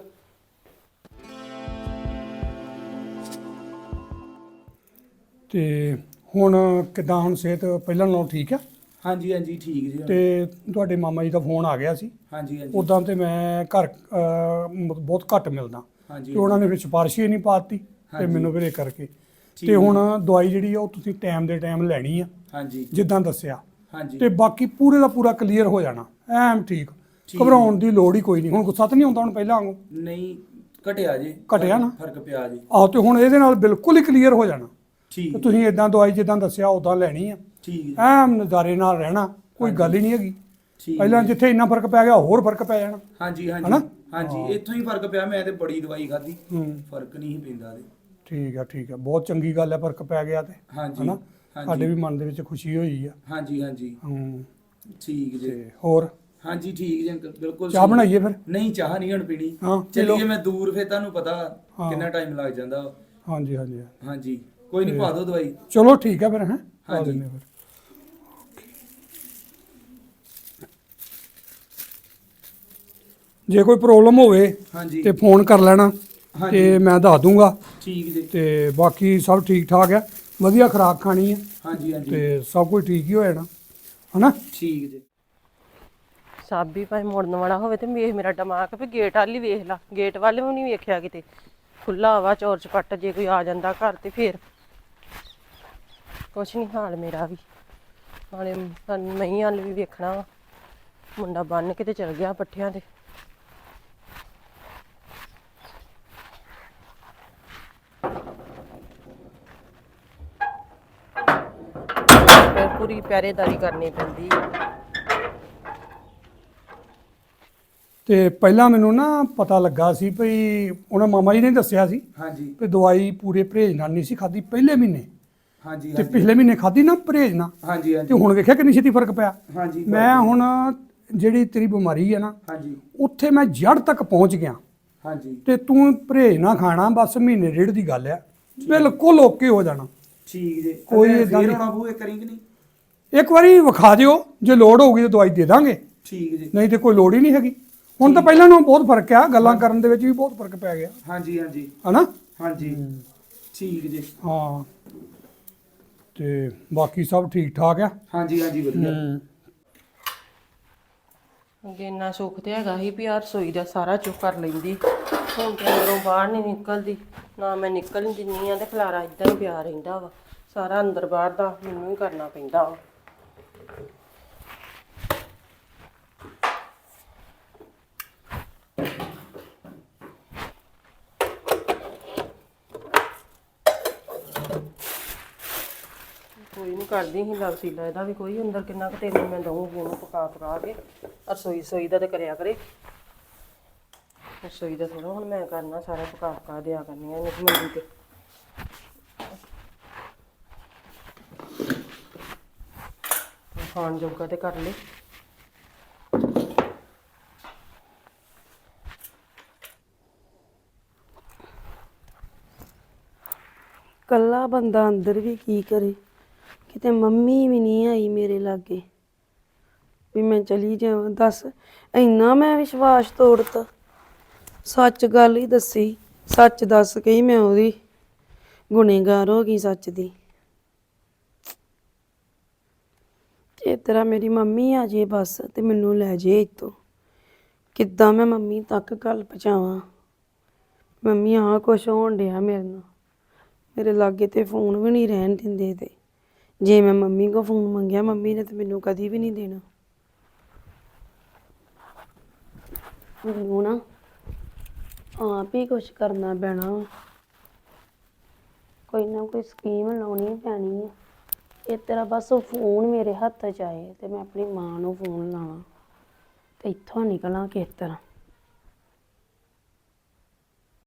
ਤੇ ਹੁਣ ਕਿਦਾਂ ਹੁਣ ਸਿਹਤ ਪਹਿਲਾਂ ਨਾਲੋਂ ਠੀਕ ਆ? ਹਾਂਜੀ ਹਾਂਜੀ ਠੀਕ ਜੀ। ਤੇ ਤੁਹਾਡੇ ਮਾਮਾ ਜੀ ਦਾ ਫੋਨ ਆ ਗਿਆ ਸੀ। ਹਾਂਜੀ ਹਾਂਜੀ। ਉਦਾਂ ਤੇ ਮੈਂ ਘਰ ਅਹ, ਮ- ਬਹੁਤ ਘੱਟ ਮਿਲਦਾ। ਹਾਂਜੀ ਤੇ ਉਹਨਾਂ ਨੇ ਫਿਰ ਸਿਫਾਰਿਸ਼ ਹੀ ਨਹੀਂ ਪਾਤੀ ਤੇ ਮੈਨੂੰ ਫਿਰ ਇਹ ਕਰਕੇ। ਤੇ ਹੁਣ ਦਵਾਈ ਜਿਹੜੀ ਆ ਉਹ ਤੁਸੀਂ ਟਾਈਮ ਦੇ ਟਾਈਮ ਲੈਣੀ ਆ। ਹਾਂਜੀ। ਜਿੱਦਾਂ ਦੱਸਿਆ। ਹਾਂਜੀ। ਤੇ ਬਾਕੀ ਪੂਰੇ ਦਾ ਪੂਰਾ ਕਲੀਅਰ ਹੋ ਜਾਣਾ। ਐਮ ਠੀਕ। ਘਬਰਾਉਣ ਦੀ ਲੋੜ ਹੀ ਕੋਈ ਨਹੀਂ। ਹੁਣ ਗੁੱਸਾ ਤਾਂ ਨਹੀਂ ਆਉਂਦਾ ਹੁਣ ਪਹਿਲਾਂ ਵਾਂਗੂ? ਨਹੀਂ ਘਟਿਆ ਜੀ। ਘਟਿਆ ਨਾ? ਫ਼ਰਕ ਪਿਆ ਜੀ। ਆਹੋ ਤੇ ਹੁਣ ਇਹਦੇ ਨਾਲ ਬਿਲਕੁਲ ਹੀ ਕਲੀਅਰ ਹੋ ਜਾਣਾ। ਠੀਕ। ਤੇ ਤੁਸੀਂ ਇਦਾਂ ਦਵਾਈ ਜਿੱਦਾਂ ਦੱਸਿਆ ਉਦਾਂ ਲੈਣੀ ਆ। ਠੀਕ ਐਮ ਨਜ਼ਾਰੇ ਨਾਲ ਰਹਿਣਾ ਕੋਈ ਗੱਲ ਹੀ ਨਹੀਂ ਹੈਗੀ। ਠੀਕ ਪਹਿਲਾਂ ਜਿੱਥੇ ਇੰਨਾ ਫ਼ਰਕ ਪੈ ਗਿਆ ਹੋਰ ਫ਼ਰਕ ਪੈ ਜਾਣਾ। ਹਾਂਜੀ ਹਾਂਜੀ? ਹਾਂਜੀ ਇੱਥੋਂ ਹੀ ਫ਼ਰਕ ਪਿਆ ਮੈਂ ਤੇ ਬੜੀ ਦਵਾਈ ਖਾਧੀ। ਫ਼ਰਕ ਨਹੀਂ ਪੈਂਦਾ ਤੇ। ਠੀਕ ਆ ਠੀਕ ਆ। ਬਹੁਤ ਚੰਗੀ ਗੱਲ ਹੈ ਫ਼ਰਕ ਪੈ ਗਿਆ ਤੇ ਹਾਂਜੀ ਹਨਾ? ਹਾਂਜੀ। ਸਾਡੇ ਵੀ ਮਨ ਦੇ ਵਿੱਚ ਖੁਸ਼ੀ ਹੋਈ ਆ। ਹਾਂਜੀ ਹਾਂਜੀ। ਹੂੰ। ਠੀਕ ਜੀ। ਤੇ ਹੋਰ? ਹਾਂਜੀ ਠੀਕ ਜੀ ਅੰਕਲ ਬਿਲਕੁਲ ਚਾਹ ਸਹੀ। ਬਣਾਈਏ ਫਿਰ? ਨਹੀਂ ਚਾਹ ਨਹੀਂ ਹੁਣ ਪੀਣੀ। ਹਾਂ, ਪੀ ਲਓ। ਚਲਿਏ ਮੈਂ ਦੂਰ ਫੇ ਤੁਹਾਨੂੰ ਪਤਾ ਹਾਂ। ਕਿੰਨਾ ਟਾਈਮ ਲੱਗ ਜਾਂਦਾ। ਹਾਂਜੀ ਹਾਂਜੀ ਹਾਂਜੀ। ਕੋਈ ਨਹੀਂ ਪਾ ਦਿਓ ਦਵਾਈ। ਚਲੋ ਠੀਕ ਆ ਫਿਰ ਹੈ? ਹਾਂਜੀ। ਫਿਰ। ਜੇ ਕੋਈ ਪ੍ਰੋਬਲਮ ਹੋਵੇ ਹਾਂਜੀ। ਤੇ ਫੋਨ ਕਰ ਲੈਣਾ। ਤੇ ਮੈਂ ਦੱਸ ਦੂੰਗਾ। ਠੀਕ ਜੀ। ਤੇ ਬਾਕੀ ਸਭ ਠੀਕ ਠਾਕ ਆ ਵਧੀਆ ਖੁਰਾਕ ਖਾਣੀ ਹੈ। ਹਾਂਜੀ ਹਾਂਜੀ। ਤੇ ਸਭ ਕੁਝ ਠੀਕ ਹੀ ਹੋ ਜਾਣਾ ਹਨਾ? ਠੀਕ ਜੀ। ਸਾਬੀ ਭਾਵੇਂ ਮੁੜਨ ਵਾਲਾ ਹੋਵੇ ਤੇ ਵੇਖ ਮੇਰਾ ਦਿਮਾਗ ਵੀ ਗੇਟ ਵੱਲ ਹੀ ਵੇਖ ਲਾ। ਗੇਟ ਵੱਲ ਵੀ ਨਹੀਂ ਵੇਖਿਆ ਕਿਤੇ। ਖੁੱਲਾ ਹਵਾ ਚੋਰ ਚਪੱਟ ਜੇ ਕੋਈ ਆ ਜਾਂਦਾ ਘਰ ਤੇ ਫੇਰ। ਕੁਛ ਨਹੀਂ ਹਾਲ ਮੇਰਾ ਵੀ। ਨਾਲੇ ਮਈ ਹਲ ਵੀ ਵੇਖਣਾ ਵਾ। ਮੁੰਡਾ ਬੰਨ ਕੇ ਤੇ ਚਲ ਗਿਆ ਪੱਠਿਆਂ ਤੇ ਫਿਰ ਪੂਰੀ ਪਹਿਰੇਦਾਰੀ ਕਰਨੀ ਪੈਂਦੀ ਹੈ ਤੇ ਪਹਿਲਾਂ ਮੈਨੂੰ ਨਾ ਪਤਾ ਲੱਗਾ ਸੀ ਭਈ ਉਹਨਾਂ ਮਾਮਾ ਜੀ ਨੇ ਦੱਸਿਆ ਸੀ ਹਾਂਜੀ। ਵੀ ਦਵਾਈ ਪੂਰੇ ਪਰਹੇਜ ਨਾਲ ਨਹੀਂ ਸੀ ਖਾਦੀ ਪਹਿਲੇ ਮਹੀਨੇ। ਹਾਂਜੀ ਤੇ ਪਿਛਲੇ ਮਹੀਨੇ ਖਾਦੀ ਨਾ ਪਰਹੇਜ ਨਾਲ। ਹਾਂਜੀ ਤੇ ਹੁਣ ਵੇਖਿਆ ਕਿੰਨੀ ਛੇਤੀ ਫ਼ਰਕ ਪਿਆ। ਹਾਂਜੀ ਮੈਂ ਹੁਣ ਜਿਹੜੀ ਤੇਰੀ ਬਿਮਾਰੀ ਹੈ ਨਾ ਹਾਂਜੀ। ਉੱਥੇ ਮੈਂ ਜੜ ਤੱਕ ਪਹੁੰਚ ਗਿਆ। ਹਾਂਜੀ। ਤੇ ਤੂੰ ਪਰਹੇਜ ਨਾ ਖਾਣਾ ਬਸ ਮਹੀਨੇ ਡੇਢ ਦੀ ਗੱਲ ਆ। ਬਿਲਕੁਲ ਓਕੇ ਹੋ ਜਾਣਾ। ਠੀਕ ਜੀ। ਕੋਈ ਫੇਰ ਏਦਾਂ ਦੀ- ਆਉਣਾ ਪਊ ਇੱਕ ਵਾਰੀ ਕਿ ਨਹੀਂ? ਇੱਕ ਵਾਰੀ ਵਿਖਾ ਦਿਓ ਜੇ ਲੋੜ ਹੋਊਗੀ ਤਾਂ ਦਵਾਈ ਦੇ ਦਾਂਗੇ। ਠੀਕ ਜੀ। ਨਹੀਂ ਤੇ ਕੋਈ ਲੋੜ ਹੀ ਨਹੀਂ ਹੈਗੀ। ਹੁਣ ਤਾਂ ਪਹਿਲਾਂ ਨਾਲੋਂ ਬਹੁਤ ਫ਼ਰਕ ਆ ਗੱਲਾਂ ਕਰਨ ਦੇ ਵਿੱਚ ਵੀ ਬਹੁਤ ਫ਼ਰਕ ਪੈ ਗਿਆ। ਹਾਂਜੀ ਹਾਂਜੀ। ਹਨਾ? ਹਾਂਜੀ। ਠੀਕ ਜੀ। ਹਾਂ। ਤੇ ਬਾਕੀ ਸਭ ਠੀਕ ਠਾਕ ਆ? ਹਾਂਜੀ ਹਾਂਜੀ ਵਧੀਆ। ਅੱਗੇ ਇੰਨਾ ਸੁੱਖ ਤੇ ਹੈਗਾ ਸੀ ਵੀ ਰਸੋਈ ਦਾ ਸਾਰਾ ਚੁੱਕ ਕਰ ਲੈਂਦੀ। ਹੁਣ ਤੇ ਅੰਦਰੋਂ ਬਾਹਰ ਨਹੀਂ ਨਿਕਲਦੀ। ਨਾ ਮੈਂ ਨਿਕਲ ਨਹੀਂ ਦਿੰਨੀ ਆ ਤੇ ਖਲਾਰਾ ਇਦਾਂ ਹੀ ਪਿਆ ਰਹਿੰਦਾ ਵਾ। ਸਾਰਾ ਅੰਦਰ ਬਾਹਰ ਦਾ ਮੈਨੂੰ ਹੀ ਕਰਨਾ ਪੈਂਦਾ ਵਾ। ਕੋਈ ਨਹੀਂ ਕਰਦੀ ਸੀ ਲਵਸੀਲਾ ਇਹਦਾ ਵੀ ਕੋਈ, ਅੰਦਰ ਕਿੰਨਾ ਕੁ ਤੇਲ ਮੈਂ ਦਊਂਗੀ ਉਹਨੂੰ ਪਕਾ ਪਕਾ ਕੇ ਰਸੋਈ ਸੋਈ ਦਾ ਤੇ ਕਰਿਆ ਕਰੇ। ਰਸੋਈ ਦਾ ਥੋੜਾ ਹੁਣ ਮੈਂ ਕਰਨਾ, ਸਾਰਾ ਪਕਾ ਪਕਾ ਦਿਆ ਕਰਨੀ ਆ ਇਹਨੂੰ ਮੰਡੀ ਤੇ। ਖਾਣ ਜੋਗਾ ਤੇ ਕਰ ਲੈ ਕੱਲਾ ਬੰਦਾ ਅੰਦਰ ਵੀ ਕੀ ਕਰੇ? ਕਿਤੇ ਮੰਮੀ ਵੀ ਨਹੀਂ ਆਈ ਮੇਰੇ ਲਾਗੇ। ਵੀ ਮੈਂ ਚਲੀ ਜਾਵਾਂ। ਦੱਸ, ਇੰਨਾ ਮੈਂ ਵਿਸ਼ਵਾਸ ਤੋੜਤਾ। ਸੱਚ ਗੱਲ ਹੀ ਦੱਸੀ। ਸੱਚ ਦੱਸ ਕੇ ਹੀ ਮੈਂ ਉਹਦੀ ਗੁਨੇਗਾਰ ਹੋ ਗਈ ਸੱਚ ਦੀ। ਜੇ ਤੇਰਾ ਮੇਰੀ ਮੰਮੀ ਆ ਜੇ ਬਸ ਤੇ ਮੈਨੂੰ ਲੈ ਜੇ ਇੱਥੋਂ। ਕਿੱਦਾਂ ਮੈਂ ਮੰਮੀ ਤੱਕ ਗੱਲ ਪਹੁੰਚਾਵਾਂ? ਮੰਮੀ ਆਹ ਕੁਛ ਹੋਣ ਡਿਆ ਮੇਰੇ ਨਾਲ। ਮੇਰੇ ਲਾਗੇ ਤੇ ਫੋਨ ਵੀ ਨਹੀਂ ਰਹਿਣ ਦਿੰਦੇ ਤੇ। ਜੇ ਮੈਂ ਮੰਮੀ ਕੋ ਫੋਨ ਮੰਗਿਆ, ਮੰਮੀ ਨੇ ਤੇ ਮੈਨੂੰ ਕਦੀ ਵੀ ਨਹੀਂ ਦੇਣਾ। ਮੈਨੂੰ ਨਾ ਆਪ ਹੀ ਕੁਛ ਕਰਨਾ ਪੈਣਾ। ਕੋਈ ਨਾ ਕੋਈ ਸਕੀਮ ਲਾਉਣੀ ਪੈਣੀ ਹੈ ਇਹ ਤੇਰਾ ਬਸ ਫੋਨ ਮੇਰੇ ਹੱਥ 'ਚ ਆਏ ਅਤੇ ਮੈਂ ਆਪਣੀ ਮਾਂ ਨੂੰ ਫੋਨ ਲਾਵਾਂ ਅਤੇ ਇੱਥੋਂ ਨਿਕਲਾਂ ਕਿਸ ਤਰ੍ਹਾਂ?